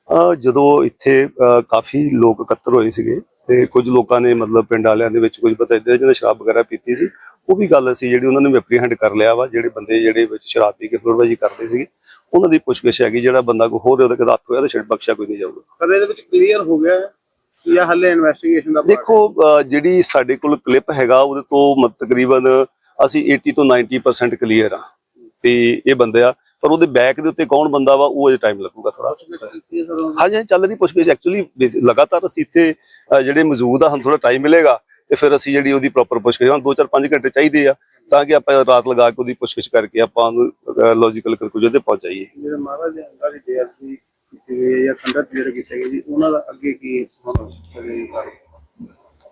ਅਹ ਜਦੋਂ ਇੱਥੇ ਕਾਫੀ ਲੋਕ ਇਕੱਤਰ ਹੋਏ ਸੀਗੇ ਤੇ ਕੁਝ ਲੋਕਾਂ ਨੇ ਮਤਲਬ ਪਿੰਡ ਵਾਲਿਆਂ ਦੇ ਵਿੱਚ ਕੁਝ ਪਤਾ ਇਦਾਂ ਜਿਹਨਾਂ ਸ਼ਰਾਬ ਵਗੈਰਾ ਪੀਤੀ ਸੀ। ਉਹ ਵੀ ਗੱਲ ਸੀ ਜਿਹੜੀ ਉਹਨਾਂ ਨੇ ਐਪਰੀਹੈਂਡ ਕਰ ਲਿਆ ਵਾ ਜਿਹੜੇ ਬੰਦੇ ਜਿਹੜੇ ਵਿੱਚ ਸ਼ਰਾਬ ਪੀ ਕੇ ਫਲੋਰਬਾਜੀ ਕਰਦੇ ਸੀਗੇ ਉਹਨਾਂ ਦੀ ਪੁੱਛਗਿੱਛ ਹੈਗੀ ਜਿਹੜਾ ਬੰਦਾ ਕੋਈ ਹੋਰ ਉਹਦੇ ਕਦਾਤ ਹੋਇਆ ਤਾਂ ਛੱਡ ਬਖਸ਼ਿਆ ਕੋਈ ਨਹੀਂ ਜਾਊਗਾ।
ਸਰ ਇਹਦੇ ਵਿੱਚ ਕਲੀਅਰ ਹੋ ਗਿਆ ਹੈ ਜਾਂ ਹੱਲੇ ਇਨਵੈਸਟੀਗੇਸ਼ਨ ਦਾ?
ਦੇਖੋ ਜਿਹੜੀ ਸਾਡੇ ਕੋਲ ਕਲਿੱਪ ਹੈਗਾ ਉਹਦੇ ਤੋਂ ਮਤ ਤਕਰੀਬਨ ਅਸੀਂ 80 ਤੋਂ 90% ਕਲੀਅਰ ਆ ਤੇ ਇਹ ਬੰਦੇ ਆ ਪਰ ਉਹਦੇ ਬੈਕ ਦੇ ਉੱਤੇ ਕੌਣ ਬੰਦਾ ਵਾ ਉਹ ਅਜੇ ਟਾਈਮ ਲੱਗੂਗਾ ਥੋੜਾ ਹਾਂਜੀ ਚੱਲ ਰਹੀ ਪੁੱਛਗਿੱਛ। ਐਕਚੁਅਲੀ ਲਗਾਤਾਰ ਅਸੀਂ ਇੱਥੇ ਜਿਹੜੇ ਮੌਜੂਦ ਆ ਸਾਨੂੰ ਥੋੜਾ ਟਾਈਮ ਮਿਲੇਗਾ। ਤੇ ਫਿਰ ਅਸੀਂ ਜਿਹੜੀ ਉਹਦੀ ਪ੍ਰੋਪਰ ਪੁੱਛਗਿੱਛ ਹੁਣ 2-4 5 ਘੰਟੇ ਚਾਹੀਦੇ ਆ ਤਾਂ ਕਿ ਆਪਾਂ ਰਾਤ ਲਗਾ ਕੇ ਉਹਦੀ ਪੁੱਛਗਿੱਛ ਕਰਕੇ ਆਪਾਂ ਲੌਜੀਕਲ ਕੰਕਲੂਜਨ ਤੇ ਪਹੁੰਚਾਈਏ
ਜਿਹੜੇ ਮਹਾਰਾਜ ਦੇ ਅੰਦਰ ਦੀ ਬੇਅਦਬੀ ਕੀਤੀ ਗਈ ਜਾਂ ਕੰਡਕਟ ਜਿਹੜੇ ਕੀਤੇ ਗਏ ਜੀ ਉਹਨਾਂ ਦਾ ਅੱਗੇ ਕੀ ਹੁਣ ਅਗਲੀ ਕਾਰਵਾਈ?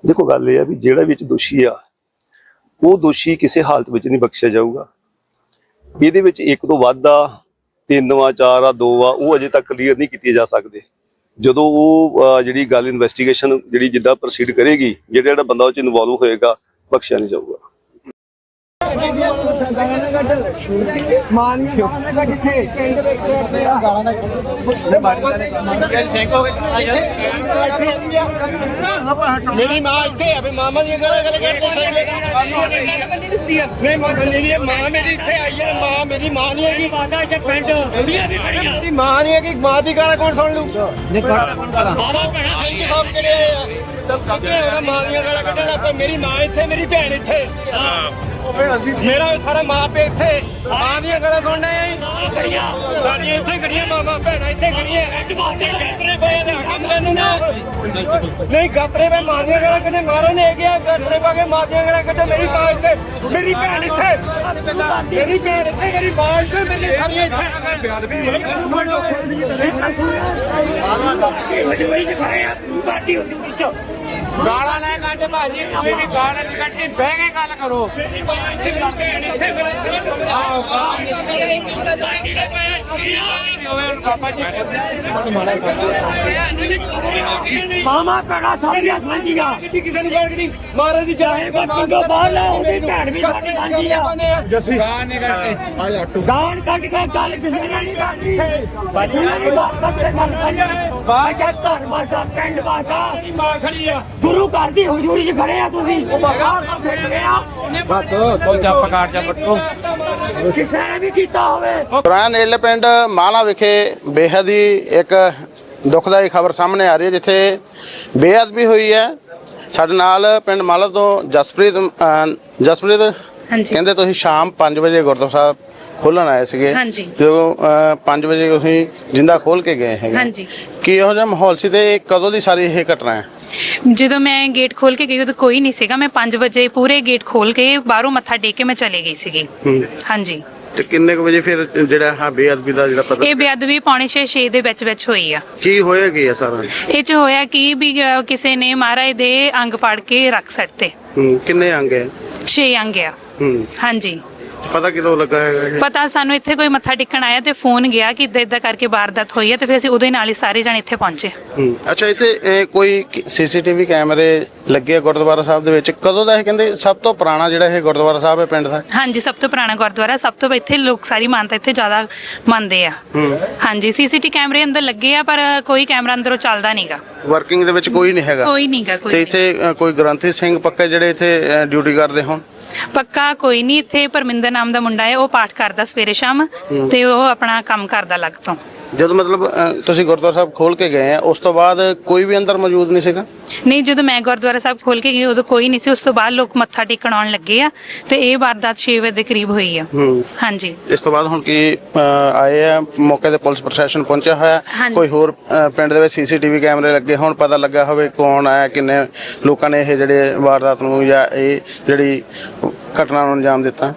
ਦੇਖੋ ਗੱਲ ਇਹ ਆ ਵੀ ਜਿਹੜਾ ਵਿੱਚ ਦੋਸ਼ੀ ਆ ਉਹ ਦੋਸ਼ੀ ਕਿਸੇ ਹਾਲਤ ਵਿੱਚ ਨਹੀਂ ਬਖਸ਼ਿਆ ਜਾਊਗਾ। ਇਹਦੇ ਵਿੱਚ ਇੱਕ ਤੋਂ ਵੱਧ ਆ ਤਿੰਨ ਵਾ ਚਾਰ ਆ ਦੋ ਆ ਉਹ ਅਜੇ ਤੱਕ ਕਲੀਅਰ ਨਹੀਂ ਕੀਤੇ ਜਾ ਸਕਦੇ। ਜਦੋਂ ਉਹ ਜਿਹੜੀ ਗੱਲ ਇਨਵੈਸਟੀਗੇਸ਼ਨ ਜਿਹੜੀ ਜਿੱਦਾਂ ਪ੍ਰੋਸੀਡ ਕਰੇਗੀ, ਜਿਹੜਾ ਜਿਹੜਾ ਬੰਦਾ ਉਹ ਚ ਇਨਵੋਲਵ ਹੋਏਗਾ, ਬਖਸ਼ਿਆ ਨਹੀਂ ਜਾਊਗਾ।
ਮੇਰੀ ਮਾਂ ਇੱਥੇ ਆ ਵੀ ਮਾਮਾ ਦੀ ਗੱਲ ਗੱਲ ਕਰਦੇ ਨਹੀਂ ਮਾਂ ਮੇਰੀ ਮਾਂ ਮੇਰੀ ਇੱਥੇ ਆਈ ਹੈ ਮਾਂ ਮੇਰੀ ਮਾਂ ਨਹੀਂ ਹੈਗੀ
ਮਾਤਾ ਇੱਥੇ ਪਿੰਡ ਉਹਦੀਆਂ ਵੀ ਖੜੀਆਂ
ਮੇਰੀ ਮਾਂ ਨਹੀਂ ਹੈਗੀ ਮਾਂ ਦੀ ਗਾਲਾਂ ਕੌਣ ਸੁਣ ਲੂ ਨਹੀਂ ਸਾਰਾ ਮਾਂ ਪਿਓ ਇੱਥੇ। ਮਾਂ ਦੀਆਂ ਗਾਲਾਂ ਸੁਣਨੇ ਆ ਸਾਡੀਆਂ ਇੱਥੇ ਖੜੀਆਂ ਮਾਮਾ ਭੈਣਾਂ ਇੱਥੇ ਖੜੀਆਂ।
ਮਾਤੇ ਪਏ ਨੇ
ਕੰਮ ਮੈਨੂੰ ਨਾ ਨਹੀਂ, ਗਾਤਰੇ ਮੈਂ ਮਾਂ ਦੀਆਂ ਗਾਲਾਂ ਕੱਢੇ ਮਾਰੇ ਨੇ ਗਿਆ ਗਾਤਰੇ ਪਾ ਕੇ ਮਾਂ ਦੀਆਂ ਗਾਲਾਂ ਕੱਢੇ ਮੇਰੀ ਮਾਂ ਇੱਥੇ, ਮੇਰੀ ਭੈਣ ਇੱਥੇ। ਮੇਰੀ ਭੈਣ ਇੱਥੇ, ਮੇਰੀ ਮਾਂ ਇੱਥੇ, ਮੇਰੀ ਸਾਰੀਆਂ ਇੱਥੇ।
ਮਜਬੂਰੀ ਚ ਖੜੇ ਆ ਤੂੰ ਬਾਟੀ ਹੋ ਗਈ ਵਿੱਚ
ਗਾਲਾਂ ਨਾ ਕੱਢ ਭਾਜੀ, ਤੁਸੀਂ ਵੀ ਗਾਲਾਂ ਨਹੀਂ ਕੱਢੀ ਬਹਿ ਕੇ ਗੱਲ ਕਰੋ।
ਮਾਮਾ ਭੈਣਾ ਸਾਡੀਆਂ ਸਾਂਝੀਆਂ।
ਕਿਸੇ ਨੂੰ ਗੱਲ ਨਹੀਂ ਮਾਰੇ ਦੀ
ਕੋਈ ਪਿੰਡੋਂ ਬਾਹਰ ਲੈ ਉਹਦੀ ਭੈਣ ਵੀ ਸਾਡੀ ਸਾਂਝੀ ਆ।
ਜੱਸੀ। ਗਾਲ ਨਹੀਂ ਕੱਢਦੇ
ਗਾਣ ਕੱਢ ਕੇ ਗੱਲ ਕਿਸੇ ਨੇ ਨਹੀਂ ਕਰਨੀ। ਬਸ। ਦੀ ਬਾਤ ਕੱਢ ਕੇ ਗੱਲ ਕਰਨੀ। ਬਾਜਾ ਧਰਮਾਂ ਦਾ ਪਿੰਡ ਬਾਤਾ
ਮਾਂ ਖੜੀ ਆ
ਗੁਰੂ ਘਰ ਦੀ ਹਜ਼ੂਰੀ 'ਚ ਖੜੇ ਆ ਤੁਸੀਂ। ਉਹ ਬਾਹਰ ਤੋਂ ਸਿੱਟ ਗਿਆ ਕਿਸੇ ਨੇ ਵੀ ਕੀਤਾ ਹੋਵੇ।
ਪੁਰਾਣਾ ਨੇੜਲੇ ਪਿੰਡ ਮਾਲਾ ਵਿਖੇ ਬੇਹੱਦ ਹੀ ਇੱਕ ਦੁਖਦਾਈ ਖਬਰ ਸਾਹਮਣੇ ਆ ਰਹੀ ਹੈ ਜਿੱਥੇ ਬੇਅਦਬੀ ਹੋਈ ਹੈ। ਸਾਡੇ ਨਾਲ ਪਿੰਡ ਮਾਲਾ ਤੋਂ ਜਸਪ੍ਰੀਤ ਜਸਪ੍ਰੀਤ
ਹਾਂਜੀ।
ਕਹਿੰਦੇ ਤੁਸੀਂ ਸ਼ਾਮ 5 ਵਜੇ ਗੁਰਦੁਆਰਾ ਸਾਹਿਬ ਖੋਲਣ ਆਏ ਸੀਗੇ।
ਹਾਂਜੀ।
ਜਦੋਂ 5 ਵਜੇ ਤੁਸੀਂ ਜਿੰਦਾ ਖੋਲ ਕੇ ਗਏ ਹੈਗੇ।
ਹਾਂਜੀ।
ਕੀ ਇਹੋ ਜਿਹਾ ਮਾਹੌਲ ਸੀ ਤੇ ਇਹ ਕਦੋਂ ਦੀ ਸਾਰੀ ਇਹ ਘਟਨਾ ਹੈ?
ਜਦੋਂ ਮੈਂ ਗੇਟ ਖੋਲ ਕੇ ਗਈ ਉਦੋਂ ਕੋਈ ਨਹੀਂ ਸੀਗਾ। ਮੈਂ 5 ਵਜੇ ਪੂਰੇ ਗੇਟ ਖੋਲ ਕੇ ਬਾਹਰੋਂ ਮੱਥਾ ਟੇਕ ਕੇ ਮੈਂ ਚਲੇ ਗਈ ਸੀਗੀ। ਹਾਂਜੀ।
ਤੇ ਕਿੰਨੇ ਕੁ ਵਜੇ ਫਿਰ ਜਿਹੜਾ ਹਾਂ ਬੇਅਦਬੀ ਦਾ ਜਿਹੜਾ ਪਤਾ
ਇਹ ਬੇਅਦਬੀ ਪੌਣੇ 6 ਦੇ ਵਿੱਚ ਵਿੱਚ ਹੋਈ ਆ।
ਕੀ ਹੋਇਆ ਕੀ ਆ ਸਾਰਾ?
ਇਹ ਚ ਹੋਇਆ ਕਿ ਵੀ ਅ, ਕਿਸੇ ਨੇ ਮਹਾਰਾਜ ਦੇ ਅੰਗ ਪਾੜ ਕੇ ਰੱਖ ਸੱਟਤੇ।
ਹੂੰ ਕਿੰਨੇ ਅੰਗ ਹੈ?
6 ਅੰਗ ਆ।
ਹੂੰ।
ਹਾਂਜੀ।
ਪਤਾ ਕਿਦੋਂ ਲੱਗਾ ਹੈਗਾ ਇਹ?
ਪਤਾ ਸਾਨੂੰ ਇੱਥੇ ਕੋਈ ਮੱਥਾ ਟੇਕਣ ਆਇਆ ਤੇ ਫੋਨ ਗਿਆ ਕਿ ਇਦਾਂ ਇਦਾਂ ਕਰਕੇ ਵਾਰਦਾਤ ਹੋਈ ਹੈ ਤੇ ਫਿਰ ਅਸੀਂ ਉਹਦੇ ਨਾਲ ਹੀ ਸਾਰੇ ਜਣੇ ਇੱਥੇ ਪਹੁੰਚੇ।
ਹੂੰ। ਅੱਛਾ ਇੱਥੇ ਇਹ ਕੋਈ ਸੀਸੀਟੀਵੀ ਕੈਮਰੇ ਲੱਗੇ ਆ ਗੁਰਦੁਆਰਾ ਸਾਹਿਬ ਦੇ ਵਿੱਚ? ਕਦੋਂ ਦਾ ਇਹ ਕਹਿੰਦੇ ਸਭ ਤੋਂ ਪੁਰਾਣਾ ਜਿਹੜਾ ਇਹ ਗੁਰਦੁਆਰਾ ਸਾਹਿਬ ਹੈ ਪਿੰਡ ਦਾ?
ਹਾਂਜੀ ਸਭ ਤੋਂ ਪੁਰਾਣਾ ਗੁਰਦੁਆਰਾ ਸਭ ਤੋਂ ਇੱਥੇ ਲੋਕ ਸਾਰੀ ਮਾਨਤਾ ਇੱਥੇ ਜ਼ਿਆਦਾ ਮੰਨਦੇ ਆ। ਹਾਂਜੀ ਸੀਸੀਟੀ ਕੈਮਰੇ ਅੰਦਰ ਲੱਗੇ ਆ ਪਰ ਕੋਈ ਕੈਮਰਾ ਅੰਦਰੋਂ ਚੱਲਦਾ ਨਹੀਂਗਾ
ਵਰਕਿੰਗ ਦੇ ਵਿੱਚ ਕੋਈ ਨਹੀਂ ਹੈਗਾ?
ਕੋਈ ਨਹੀਂਗਾ
ਤੇ
ਕੋਈ
ਇੱਥੇ ਅ, ਕੋਈ ਗ੍ਰੰਥੀ ਸਿੰਘ ਪੱਕੇ ਜਿਹੜੇ ਇੱਥੇ ਡਿਊਟੀ ਕਰਦੇ ਹੋਣ?
ਪੱਕਾ ਕੋਈ ਨਹੀਂ ਇੱਥੇ ਪਰਮਿੰਦਰ ਨਾਮ ਦਾ ਮੁੰਡਾ ਹੈ ਉਹ ਪਾਠ ਕਰਦਾ ਸਵੇਰੇ ਸ਼ਾਮ ਤੇ ਉਹ ਆਪਣਾ ਕੰਮ ਕਰਦਾ ਲੱਗ ਤੋਂ।
ਜਦੋਂ ਮਤਲਬ ਅ, ਤੁਸੀਂ ਗੁਰਦੁਆਰਾ ਸਾਹਿਬ ਖੋਲ ਕੇ ਗਏ ਆ ਉਸ ਤੋਂ ਬਾਅਦ ਕੋਈ ਵੀ ਅੰਦਰ ਮੌਜੂਦ ਨਹੀਂ ਸੀਗਾ?
ਨਹੀਂ ਜਦੋਂ ਮੈਂ ਗੁਰਦੁਆਰਾ ਸਾਹਿਬ ਖੋਲ ਕੇ ਗਈ ਉਦੋਂ ਕੋਈ ਨਹੀਂ ਸੀ। ਉਸ ਤੋਂ ਬਾਅਦ ਲੋਕ ਮੱਥਾ ਟੇਕਣ ਆਉਣ ਲੱਗੇ ਆ ਤੇ ਇਹ ਵਾਰਦਾਤ 6 ਵਜੇ ਦੇ ਕਰੀਬ ਹੋਈ ਆ।
ਹੂੰ।
ਹਾਂਜੀ।
ਇਸ ਤੋਂ ਬਾਅਦ ਹੁਣ ਕੀ ਅ, ਆਏ ਆ ਮੌਕੇ ਤੇ ਪੁਲਿਸ ਪ੍ਰਸ਼ਾਸਨ ਪਹੁੰਚਿਆ ਹੋਇਆ।
ਹਾਂਜੀ।
ਕੋਈ ਹੋਰ ਅ, ਪਿੰਡ ਦੇ ਵਿੱਚ ਸੀਸੀਟੀਵੀ ਕੈਮਰੇ ਲੱਗੇ ਹੁਣ ਪਤਾ ਲੱਗਾ ਹੋਵੇ ਕੌਣ ਆਇਆ ਕਿੰਨੇ ਲੋਕਾਂ ਨੇ ਇਹ ਜਿਹੜੇ ਵਾਰਦਾਤ ਨੂੰ ਜਾਂ ਇਹ ਜਿਹੜੀ ਘਟਨਾ ਨੂੰ ਅੰਜਾਮ ਦਿੱਤਾ?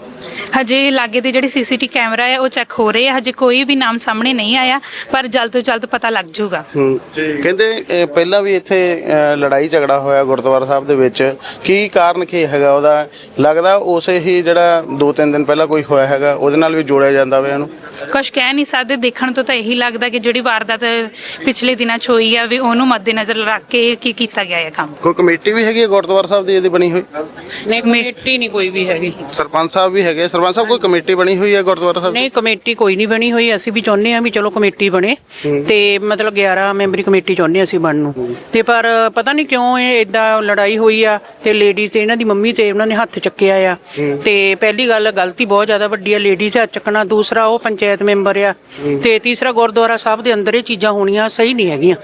ਹਜੇ ਲਾਗੇ ਦੇ ਜਿਹੜੀ ਸੀਸੀਟੀ ਕੈਮਰਾ ਹੈ ਉਹ ਚੈੱਕ ਹੋ ਰਹੇ ਆ। ਹਜੇ ਕੋਈ ਵੀ ਨਾਮ ਸਾਹਮਣੇ ਨਹੀਂ ਆਇਆ ਪਰ ਜਲਦ ਤੋਂ ਜਲਦ ਪਤਾ ਲੱਗ ਜਾਊਗਾ।
ਹੂੰ। ਕਹਿੰਦੇ ਪਹਿਲਾਂ ਵੀ ਇੱਥੇ ਲੜਾਈ ਝਗੜਾ ਹੋਇਆ ਗੁਰਦੁਆਰਾ ਸਾਹਿਬ ਦੇ ਵਿੱਚ। ਕੀ ਕਾਰਨ ਕੀ ਹੈਗਾ ਉਹਦਾ? ਲੱਗਦਾ ਉਸੇ ਹੀ ਜਿਹੜਾ ਦੋ ਤਿੰਨ ਦਿਨ ਪਹਿਲਾਂ ਕੋਈ ਹੋਇਆ ਹੈਗਾ ਉਹਦੇ ਨਾਲ ਵੀ ਜੋੜਿਆ ਜਾਂਦਾ ਵੇ ਇਹਨੂੰ?
ਕੁਝ ਕਹਿ ਨਹੀਂ ਸਕਦੇ। ਦੇਖਣ ਤੋਂ ਤਾਂ ਇਹੀ ਲੱਗਦਾ ਕਿ ਜਿਹੜੀ ਵਾਰਦਾਤ ਪਿਛਲੇ ਦਿਨਾਂ 'ਚ ਹੋਈ ਆ ਵੀ ਉਹਨੂੰ ਮੱਦੇਨਜ਼ਰ ਰੱਖ ਕੇ ਕੀ ਕੀਤਾ ਗਿਆ ਹੈ ਕੰਮ।
ਕੋਈ ਕਮੇਟੀ ਵੀ ਹੈਗੀ ਹੈ ਗੁਰਦੁਆਰਾ ਸਾਹਿਬ ਦੀ ਇਹਦੀ ਬਣੀ ਹੋਈ?
ਨਹੀਂ ਕਮੇਟੀ ਨਹੀਂ ਕੋਈ ਵੀ ਹੈਗੀ।
ਸਰਪੰਚ ਸਾਹਿਬ ਵੀ ਹੈਗੇ ਸਰਪੰਚ ਸਾਹਿਬ ਕੋਈ ਕਮੇਟੀ ਬਣੀ ਹੋਈ ਹੈ ਗੁਰਦੁਆਰਾ ਸਾਹਿਬ ਦੀ?
ਨਹੀਂ ਕਮੇਟੀ ਕੋਈ ਨਹੀਂ ਬਣੀ ਹੋਈ। ਅਸੀਂ ਵੀ ਚਾਹੁੰਦੇ ਆ ਵੀ ਚਲੋ ਕਮੇਟੀ ਬਣੇ ਤੇ ਮਤਲਬ 11 ਮੈਂਬਰੀ ਕਮੇਟੀ ਚਾਹੁੰਦੇ ਅਸੀਂ ਬਣਨ ਨੂੰ। ਤੇ ਪਰ ਪਤਾ ਨਹੀਂ ਕਿਉਂ ਇਹ ਇਦਾਂ ਲੜਾਈ ਹੋਈ ਆ ਤੇ ਲੇਡੀਜ਼ ਤੇ ਇਹਨਾਂ ਦੀ ਮੰਮੀ ਤੇ ਉਹਨਾਂ ਨੇ ਹੱਥ ਚੱਕਿਆ ਆ। ਤੇ ਪਹਿਲੀ ਗੱਲ ਗਲਤੀ ਬਹੁਤ ਜ਼ਿਆਦਾ ਵੱਡੀ ਆ ਲੇਡੀਜ਼ ਹੱਥ ਚੱਕਣਾ ਦੂਸਰਾ ਉਹ ਪੰਚਾਇਤ ਮੈਂਬਰ ਆ। ਤੇ ਤੀਸਰਾ ਗੁਰਦੁਆਰਾ ਸਾਹਿਬ ਦੇ ਅੰਦਰ ਇਹ ਚੀਜ਼ਾਂ ਹੋਣੀਆਂ ਸਹੀ ਨਹੀਂ ਹੈਗੀਆਂ।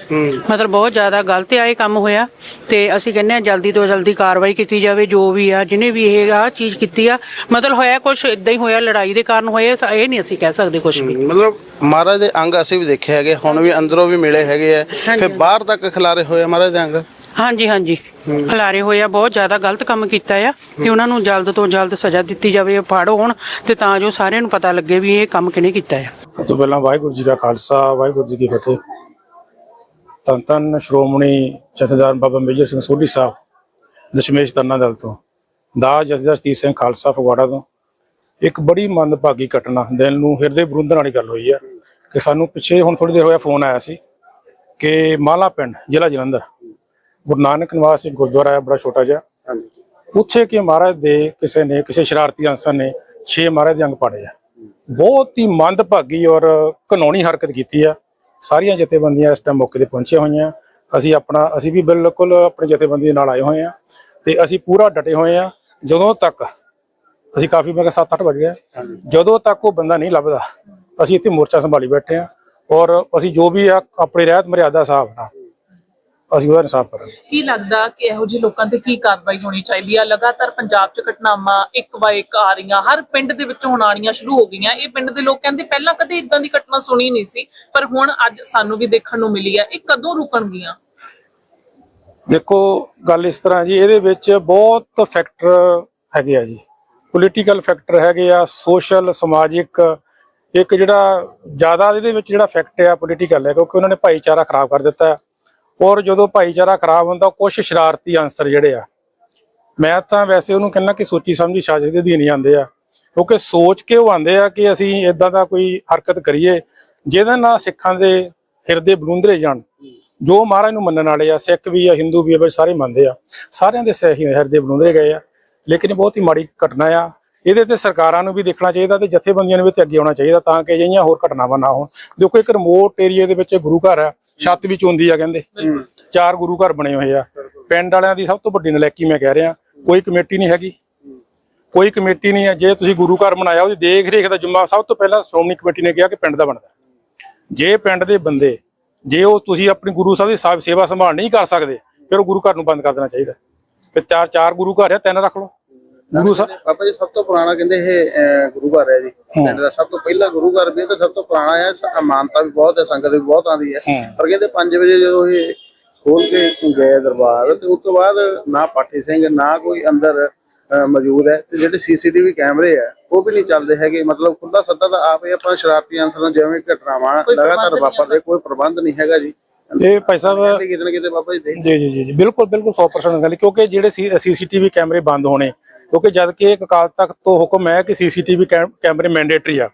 ਮਤਲਬ ਬਹੁਤ ਜ਼ਿਆਦਾ ਗਲਤ ਆ ਇਹ ਕੰਮ ਹੋਇਆ। ਤੇ ਅਸੀਂ ਕਹਿੰਦੇ ਆ ਜਲਦੀ ਤੋਂ ਜਲਦੀ ਕਾਰਵਾਈ ਕੀਤੀ ਜਾਵੇ ਜੋ ਵੀ ਆ ਜਿਹਨੇ ਵੀ ਇਹ ਆ ਚੀਜ਼ ਕੀਤੀ ਆ। ਮਤਲਬ ਹੋਇਆ ਕੁਝ ਇਦਾਂ ਹੀ ਹੋਇਆ ਲੜਾਈ ਦੇ ਕਾਰਨ ਹੋਇਆ ਸ- ਇਹ ਨਹੀਂ ਅਸੀਂ ਕਹਿ ਸਕਦੇ ਕੁਝ ਵੀ।
ਮਤਲਬ ਮਹਾਰਾਜ ਦੇ ਅੰਗ ਅਸੀਂ ਵੀ ਦੇਖੇ ਹੈਗੇ ਹੁਣ ਵੀ ਅੰਦਰੋਂ ਵੀ ਮਿਲੇ ਹੈਗੇ ਆ। ਫਿਰ ਬਾਹਰ ਤੱਕ ਖਿਲਾਰੇ ਹੋਏ ਆ ਮਹਾਰਾਜ ਦੇ ਅੰਗ?
ਹਾਂਜੀ ਹਾਂਜੀ। ਖਿਲਾਰੇ ਹੋਏ ਆ ਬਹੁਤ ਜ਼ਿਆਦਾ ਗਲਤ ਕੰਮ ਕੀਤਾ ਆ ਤੇ ਉਹਨਾਂ ਨੂੰ ਜਲਦ ਤੋਂ ਜਲਦ ਸਜ਼ਾ ਦਿੱਤੀ ਜਾਵੇ ਫੜ ਹੋਣ ਤੇ ਤਾਂ ਜੋ ਸਾਰਿਆਂ ਨੂੰ ਪਤਾ ਲੱਗੇ ਵੀ ਇਹ ਕੰਮ ਕਿਹਨੇ ਕੀਤਾ ਆ।
ਸਭ ਤੋਂ ਪਹਿਲਾਂ ਵਾਹਿਗੁਰੂ ਜੀ ਦਾ ਖਾਲਸਾ ਵਾਹਿਗੁਰੂ ਜੀ ਕੀ ਫਤਿਹ। ਧੰਨ ਧੰਨ ਸ਼੍ਰੋਮਣੀ ਜਥੇਦਾਰ ਬਾਬਾ ਮੇਜਰ ਸਿੰਘ ਸੋਢੀ ਸਾਹਿਬ ਦਸ਼ਮੇਸ਼ ਤਰਨਾ ਦਲ ਤੋਂ। ਦਾ ਜਥੇਦਾਰ ਸਤੀਸ਼ ਸਿੰਘ ਖਾਲਸਾ ਫਗਵਾੜਾ ਤੋਂ। ਇੱਕ ਬੜੀ ਮੰਦਭਾਗੀ ਘਟਨਾ ਦਿਲ ਨੂੰ ਹਿਰਦੇ ਬਰੁੰਦਣ ਵਾਲੀ ਗੱਲ ਹੋਈ ਹੈ ਕਿ ਸਾਨੂੰ ਪਿੱਛੇ ਹੁਣ ਥੋੜੀ ਦੇਰ ਹੋਇਆ ਫੋਨ ਆਇਆ ਸੀ ਕਿ ਮਾਲਾ ਪਿੰਡ ਜ਼ਿਲ੍ਹਾ ਜਲੰਧਰ ਗੁਰੂ ਨਾਨਕ ਨਿਵਾਸ ਇੱਕ ਗੁਰਦੁਆਰਾ ਹੈ ਬੜਾ ਛੋਟਾ ਜਿਹਾ। ਉੱਥੇ ਕਿ ਮਹਾਰਾਜ ਦੇ ਕਿਸੇ ਨੇ ਕਿਸੇ ਸ਼ਰਾਰਤੀ ਅਨਸਰ ਨੇ 6 ਮਹਾਰਾਜ ਦੇ ਅੰਗ ਪਾੜੇ ਆ। ਬਹੁਤ ਹੀ ਮੰਦਭਾਗੀ ਔਰ ਘਨੌਣੀ ਹਰਕਤ ਕੀਤੀ ਆ। ਸਾਰੀਆਂ ਜਥੇਬੰਦੀਆਂ ਇਸ ਟਾਈਮ ਮੌਕੇ ਤੇ ਪਹੁੰਚੀਆਂ ਹੋਈਆਂ। ਅਸੀਂ ਆਪਣਾ ਅਸੀਂ ਵੀ ਬਿਲਕੁਲ ਆਪਣੀ ਜਥੇਬੰਦੀ ਦੇ ਨਾਲ ਆਏ ਹੋਏ ਆ ਤੇ ਅਸੀਂ ਪੂਰਾ ਡਟੇ ਹੋਏ ਆ। ਜਦੋਂ ਤੱਕ ਅਸੀਂ ਕਾਫੀ ਮੈਂ ਕਿਹਾ 7-8 ਵਜ ਗਏ ਜਦੋਂ ਤੱਕ ਉਹ ਬੰਦਾ ਨਹੀਂ ਲੱਭਦਾ ਅਸੀਂ ਇੱਥੇ ਮੋਰਚਾ ਸੰਭਾਲੀ ਬੈਠੇ ਆ ਔਰ ਅਸੀਂ ਜੋ ਵੀ ਆ ਆਪਣੀ ਰਹਿਤ ਮਰਿਆਦਾ ਹਿਸਾਬ ਨਾਲ ਅਸੀਂ ਉਹਦਾ ਇਨਸਾਫ ਕਰਾਂਗੇ।
ਕੀ ਲੱਗਦਾ ਕਿ ਇਹੋ ਜਿਹੇ ਲੋਕਾਂ ਤੇ ਕੀ ਕਾਰਵਾਈ ਹੋਣੀ ਚਾਹੀਦੀ ਆ? ਲਗਾਤਾਰ ਪੰਜਾਬ 'ਚ ਘਟਨਾਵਾਂ ਇੱਕ ਵਾ ਇੱਕ ਆ ਰਹੀਆਂ ਹਰ ਪਿੰਡ ਦੇ ਵਿੱਚ ਹੁਣ ਆਉਣੀਆਂ ਸ਼ੁਰੂ ਹੋ ਗਈਆਂ। ਇਹ ਪਿੰਡ ਦੇ ਲੋਕ ਕਹਿੰਦੇ ਪਹਿਲਾਂ ਕਦੇ ਇਦਾਂ ਦੀ ਘਟਨਾ ਸੁਣੀ ਨਹੀਂ ਸੀ ਪਰ ਹੁਣ ਅੱਜ ਸਾਨੂੰ ਵੀ ਦੇਖਣ ਨੂੰ ਮਿਲੀ ਆ। ਇਹ ਕਦੋਂ ਰੁਕਣਗੀਆਂ
ਦੇਖੋ ਗੱਲ ਇਸ ਤਰ੍ਹਾਂ ਜੀ ਇਹਦੇ ਵਿੱਚ ਬਹੁਤ ਫੈਕਟਰ ਹੈਗੇ ਆ ਜੀ। ਪੋਲੀਟੀਕਲ ਫੈਕਟਰ ਹੈਗੇ ਆ ਸੋਸ਼ਲ ਸਮਾਜਿਕ, ਇੱਕ ਜਿਹੜਾ ਜ਼ਿਆਦਾ ਇਹਦੇ ਵਿੱਚ ਜਿਹੜਾ ਫੈਕਟ ਆ ਪੋਲੀਟੀਕਲ ਹੈ, ਕਿਉਂਕਿ ਉਹਨਾਂ ਨੇ ਭਾਈਚਾਰਾ ਖਰਾਬ ਕਰ ਦਿੱਤਾ ਔਰ ਜਦੋਂ ਭਾਈਚਾਰਾ ਖਰਾਬ ਹੁੰਦਾ ਕੁਝ ਸ਼ਰਾਰਤੀ ਅੰਸਰ ਜਿਹੜੇ ਆ, ਮੈਂ ਤਾਂ ਵੈਸੇ ਉਹਨੂੰ ਕਹਿੰਦਾ ਕਿ ਸੋਚੀ ਸਮਝੀ ਸਾਜ਼ਿਸ਼ ਦੇ ਅਧੀਨ ਹੀ ਆਉਂਦੇ ਆ, ਕਿਉਂਕਿ ਸੋਚ ਕੇ ਉਹ ਆਉਂਦੇ ਆ ਕਿ ਅਸੀਂ ਇਦਾਂ ਦਾ ਕੋਈ ਹਰਕਤ ਕਰੀਏ, ਜਿਹਦੇ ਨਾਲ ਸਿੱਖਾਂ ਦੇ ਹਿਰਦੇ ਬਲੂੰਦਰੇ ਜਾਣ। ਜੋ ਮਹਾਰਾਜ ਨੂੰ ਮੰਨਣ ਵਾਲੇ ਆ, ਸਿੱਖ ਵੀ ਆ, ਹਿੰਦੂ ਵੀ ਆ, ਬਈ ਸਾਰੇ ਮੰਨਦੇ ਆ। ਸਾਰਿਆਂ ਦੇ ਸਹੀ ਹਿਰਦੇ ਬਲੂੰਦਰੇ ਗਏ ਆ। ਲੇਕਿਨ ਇਹ ਬਹੁਤ ਹੀ ਮਾੜੀ ਘਟਨਾ ਆ। ਇਹਦੇ ਤੇ ਸਰਕਾਰਾਂ ਨੂੰ ਵੀ ਦੇਖਣਾ ਚਾਹੀਦਾ ਤੇ ਜਥੇਬੰਦੀਆਂ ਨੂੰ ਵੀ ਤੇ ਅੱਗੇ ਆਉਣਾ ਚਾਹੀਦਾ ਤਾਂ ਕਿ ਅਜਿਹੀਆਂ ਹੋਰ ਘਟਨਾਵਾਂ ਨਾ ਹੋਣ। ਦੇਖੋ ਇੱਕ ਰਿਮੋਟ ਏਰੀਆ ਦੇ ਵਿੱਚ ਗੁਰੂ ਘਰ ਆ ਛੱਤ ਵੀ ਚੋਂਦੀ ਆ ਕਹਿੰਦੇ। ਚਾਰ ਗੁਰੂ ਘਰ ਬਣੇ ਹੋਏ ਆ। ਪਿੰਡ ਵਾਲਿਆਂ ਦੀ ਸਭ ਤੋਂ ਵੱਡੀ ਨਲਾਇਕੀ ਮੈਂ ਕਹਿ ਰਿਹਾ। ਕੋਈ ਕਮੇਟੀ ਨਹੀਂ ਹੈਗੀ। ਕੋਈ ਕਮੇਟੀ ਨਹੀਂ ਹੈ ਜੇ ਤੁਸੀਂ ਗੁਰੂ ਘਰ ਬਣਾਇਆ ਉਹਦੀ ਦੇਖ ਰੇਖ ਦਾ ਜ਼ਿੰਮਾ ਸਭ ਤੋਂ ਪਹਿਲਾਂ ਸ਼੍ਰੋਮਣੀ ਕਮੇਟੀ ਨੇ ਕਿਹਾ ਕਿ ਪਿੰਡ ਦਾ ਬਣਦਾ। ਜੇ ਪਿੰਡ ਦੇ ਬੰਦੇ ਜੇ ਉਹ ਤੁਸੀਂ ਆਪਣੀ ਗੁਰੂ ਸਾਹਿਬ ਦੀ ਸੇਵਾ ਸੰਭਾਲ ਨਹੀਂ ਕਰ ਸਕਦੇ ਫਿਰ ਉਹ ਗੁਰੂ ਘਰ ਨੂੰ ਬੰਦ ਕਰ ਦੇਣਾ ਚਾਹੀਦਾ। ਫਿਰ ਚਾਰ ਚਾਰ ਗੁਰੂ ਘਰ ਆ ਤਿੰਨ ਰੱਖ ਲਓ। ਗੁਰੂ ਸਾਹਿਬ
ਬਾਬਾ ਜੀ ਸਭ ਤੋਂ ਪੁਰਾਣਾ ਕਹਿੰਦੇ ਇਹ ਗੁਰੂ ਘਰ ਹੈ ਜੀ। ਪਿੰਡ ਦਾ ਸਭ ਤੋਂ ਪਹਿਲਾ ਗੁਰੂ ਘਰ ਵੀ ਤਾਂ ਸਭ ਤੋਂ ਪੁਰਾਣਾ ਹੈ। ਸ- ਮਾਨਤਾ ਵੀ ਬਹੁਤ ਹੈ ਸੰਗਤ ਵੀ ਬਹੁਤ ਆਉਂਦੀ ਹੈ। ਪਰ ਕਹਿੰਦੇ 5 ਵਜੇ ਜਦੋਂ ਇਹ ਖੋਲ ਕੇ ਗਏ ਦਰਬਾਰ ਤੇ ਉਸ ਤੋਂ ਬਾਅਦ ਨਾ ਪਾਠੀ ਸਿੰਘ ਨਾ ਕੋਈ ਅੰਦਰ
ਅਹ, ਮੌਜੂਦ ਹੈ। ਤੇ ਜਿਹੜੇ ਸੀਸੀਟੀਵੀ ਕੈਮਰੇ ਆ ਉਹ ਵੀ ਨਹੀਂ ਚੱਲਦੇ ਹੈਗੇ। ਮਤਲਬ ਖੁੱਲਾ ਸੱਦਾ ਤਾਂ ਆਪੇ ਆਪਾਂ ਸ਼ਰਾਰਤੀ ਅਨਸਰਾਂ ਜਿਵੇਂ ਘਟਨਾਵਾਂ ਲਗਾਤਾਰ ਵਾਪਰਦੇ ਕੋਈ ਪ੍ਰਬੰਧ ਨਹੀਂ ਹੈਗਾ ਜੀ।
ਇਹ ਭਾਈ ਸਾਹਿਬ
ਕਿਤੇ ਨਾ ਕਿਤੇ ਬਾਬਾ ਜੀ ਦੇ
ਜੀ ਜੀ ਜੀ ਬਿਲਕੁਲ ਬਿਲਕੁਲ 100% ਗੱਲ। ਕਿਉਂਕਿ ਜਿਹੜੇ ਸੀਸੀਟੀਵੀ ਕੈਮਰੇ ਬੰਦ ਹੋਣੇ ਕਿਉਂਕਿ ਜਦ ਕਿ ਇੱਕ ਅਕਾਲ ਤਖਤ ਤੋਂ ਹੁਕਮ ਹੈ ਕਿ ਸੀਸੀਟੀਵੀ ਕੈਮਰੇ ਮੈਂਡੇਟਰੀ ਆ।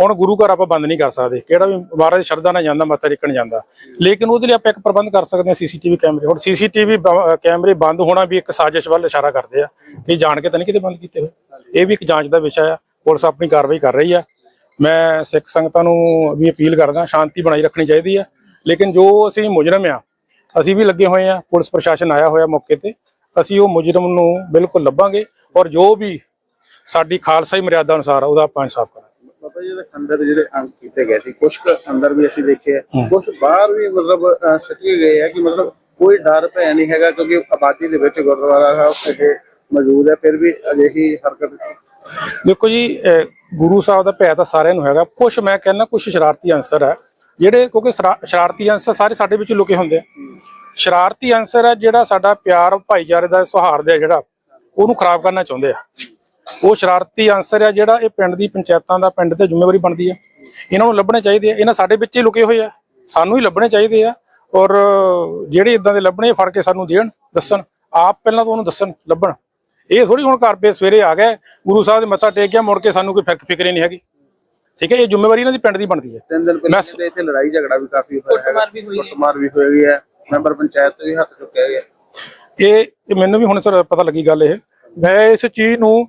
ਹੁਣ ਗੁਰੂ ਘਰ ਆਪਾਂ ਬੰਦ ਨਹੀਂ ਕਰ ਸਕਦੇ। ਕਿਹੜਾ ਵੀ ਮਹਾਰਾਜ ਸ਼ਰਧਾ ਨਾਲ ਜਾਂਦਾ ਮੱਥਾ ਟੇਕਣ ਜਾਂਦਾ। ਲੇਕਿਨ ਉਹਦੇ ਲਈ ਆਪਾਂ ਇੱਕ ਪ੍ਰਬੰਧ ਕਰ ਸਕਦੇ ਹਾਂ ਸੀਸੀਟੀਵੀ ਕੈਮਰੇ। ਹੁਣ ਸੀਸੀਟੀਵੀ ਕੈਮਰੇ ਬੰਦ ਹੋਣਾ ਵੀ ਇੱਕ ਸਾਜ਼ਿਸ਼ ਵੱਲ ਇਸ਼ਾਰਾ ਕਰਦੇ ਆ ਕਿ ਜਾਣ ਕੇ ਤਾਂ ਨਹੀਂ ਕਿਤੇ ਬੰਦ ਕੀਤੇ ਹੋਏ। ਇਹ ਵੀ ਇੱਕ ਜਾਂਚ ਦਾ ਵਿਸ਼ਾ ਆ। ਪੁਲਿਸ ਆਪਣੀ ਕਾਰਵਾਈ ਕਰ ਰਹੀ ਆ। ਮੈਂ ਸਿੱਖ ਸੰਗਤਾਂ ਨੂੰ ਵੀ ਅਪੀਲ ਕਰਦਾ ਸ਼ਾਂਤੀ ਬਣਾਈ ਰੱਖਣੀ ਚਾਹੀਦੀ ਆ। ਲੇਕਿਨ ਜੋ ਅਸੀਂ ਮੁਜਰਮ ਆ ਅਸੀਂ ਵੀ ਲੱਗੇ ਹੋਏ ਆ ਪੁਲਿਸ ਪ੍ਰਸ਼ਾਸਨ ਆਇਆ ਹੋਇਆ ਮੌਕੇ ਤੇ ਅਸੀਂ ਉਹ ਮੁਜਰਮ ਨੂੰ ਬਿਲਕੁਲ ਲੱਭਾਂਗੇ ਔਰ ਜੋ ਵੀ ਸਾਡੀ ਖਾਲਸਾਈ ਮਰਿਆਦਾ ਅਨੁਸਾਰ ਉਹਦਾ ਆਪਾਂ ਇਨਸਾਫ ਕਰਾਂਗੇ।
ਬਾਬਾ ਜੀ ਦੇ ਅੰਦਰ ਜਿਹੜੇ ਅੰਕ ਕੀਤੇ ਗਏ ਸੀ ਕੁਝ ਕੁ ਅੰਦਰ ਵੀ ਅਸੀਂ ਦੇਖੇ ਕੁਝ ਬਾਹਰ ਵੀ ਮਤਲਬ ਅਹ, ਸਿੱਟੇ ਗਏ ਆ ਕਿ ਮਤਲਬ ਕੋਈ ਡਰ ਭੈ ਨਹੀਂ ਹੈਗਾ ਕਿਉਂਕਿ ਆਬਾਦੀ ਦੇ ਵਿੱਚ ਗੁਰਦੁਆਰਾ ਸਾਹਿਬ ਇਹ ਮੌਜੂਦ ਹੈ ਫਿਰ ਵੀ ਅਜਿਹੀ ਹਰਕਤ
ਦੇਖੋ ਜੀ ਗੁਰੂ ਸਾਹਿਬ ਦਾ ਭੈ ਤਾਂ ਸਾਰਿਆਂ ਨੂੰ ਹੈਗਾ। ਕੁਝ ਮੈਂ ਕਹਿੰਦਾ ਕੁਝ ਸ਼ਰਾਰਤੀ ਅਨਸਰ ਹੈ ਜਿਹੜੇ ਕਿਉਂਕਿ ਸ਼ਰਾ- ਸ਼ਰਾਰਤੀ ਅਨਸਰ ਸਾਰੇ ਸਾਡੇ ਵਿੱਚ ਲੁਕੇ ਹੁੰਦੇ ਆ। ਸ਼ਰਾਰਤੀ ਅਨਸਰ ਹੈ ਜਿਹੜਾ ਸਾਡਾ ਪਿਆਰ, ਭਾਈਚਾਰੇ ਦਾ ਸੌਹਾਰਦ ਹੈ ਜਿਹੜਾ, ਉਹਨੂੰ ਖਰਾਬ ਕਰਨਾ ਚਾਹੁੰਦੇ ਆ। ਉਹ ਸ਼ਰਾਰਤੀ ਅਨਸਰ ਹੈ ਜਿਹੜਾ ਇਹ ਪਿੰਡ ਦੀ ਪੰਚਾਇਤਾਂ ਦਾ, ਪਿੰਡ ਤੇ ਜ਼ਿੰਮੇਵਾਰੀ ਬਣਦੀ ਹੈ ਇਹਨਾਂ ਨੂੰ ਲੱਭਣੇ ਚਾਹੀਦੇ ਆ। ਇਹਨਾਂ ਸਾਡੇ ਵਿੱਚ ਹੀ ਲੁਕੇ ਹੋਏ ਆ। ਸਾਨੂੰ ਹੀ ਲੱਭਣੇ ਚਾਹੀਦੇ ਆ। ਔਰ ਜਿਹੜੇ ਇਦਾਂ ਦੇ ਲੱਭਣੇ ਫੜ ਕੇ ਸਾਨੂੰ ਦੇਣ, ਦੱਸਣ, ਆਪ ਪਹਿਲਾਂ ਤਾਂ ਉਹਨੂੰ ਦੱਸਣ, ਲੱਭਣ। ਇਹ ਥੋੜੀ ਹੁਣ ਘਰ ਪੇ ਸਵੇਰੇ ਆ ਗਏ, ਗੁਰੂ ਸਾਹਿਬ ਦੇ ਮੱਥਾ ਟੇਕ ਗਿਆ ਮੁੜ ਕੇ ਸਾਨੂੰ ਕੋਈ ਫਿਕ- ਫਿਕਰੇ ਨਹੀਂ ਹੈਗੀ। ਠੀਕ ਹੈ ਇਹ ਜ਼ਿੰਮੇਵਾਰੀ ਇਹਨਾਂ ਦੀ ਪਿੰਡ ਦੀ ਬਣਦੀ ਹੈ।
ਤਿੰਨ ਦਿਨ ਪਹਿਲਾਂ
ਮੈਂ-
ਇੱਥੇ ਲੜਾਈ ਝਗੜਾ ਵੀ ਕਾਫੀ ਹੋਇਆ
ਕੁੱਟਮਾਰ ਵੀ ਹੋਈ ਹੈ।
ਕੁੱਟਮਾਰ ਵੀ ਹੋਈ ਹੈ। ਮੈਂਬਰ ਪੰਚਾਇਤ ਵੀ ਹੱਥ ਚੁੱਕਿਆ ਗਿਆ।
ਇਹ ਇਹ ਮੈਨੂੰ ਵੀ ਹੁਣ ਸਰ ਪਤਾ ਲੱਗੀ ਗੱਲ ਇਹ। ਮੈਂ ਇਸ ਚੀਜ਼ ਨੂੰ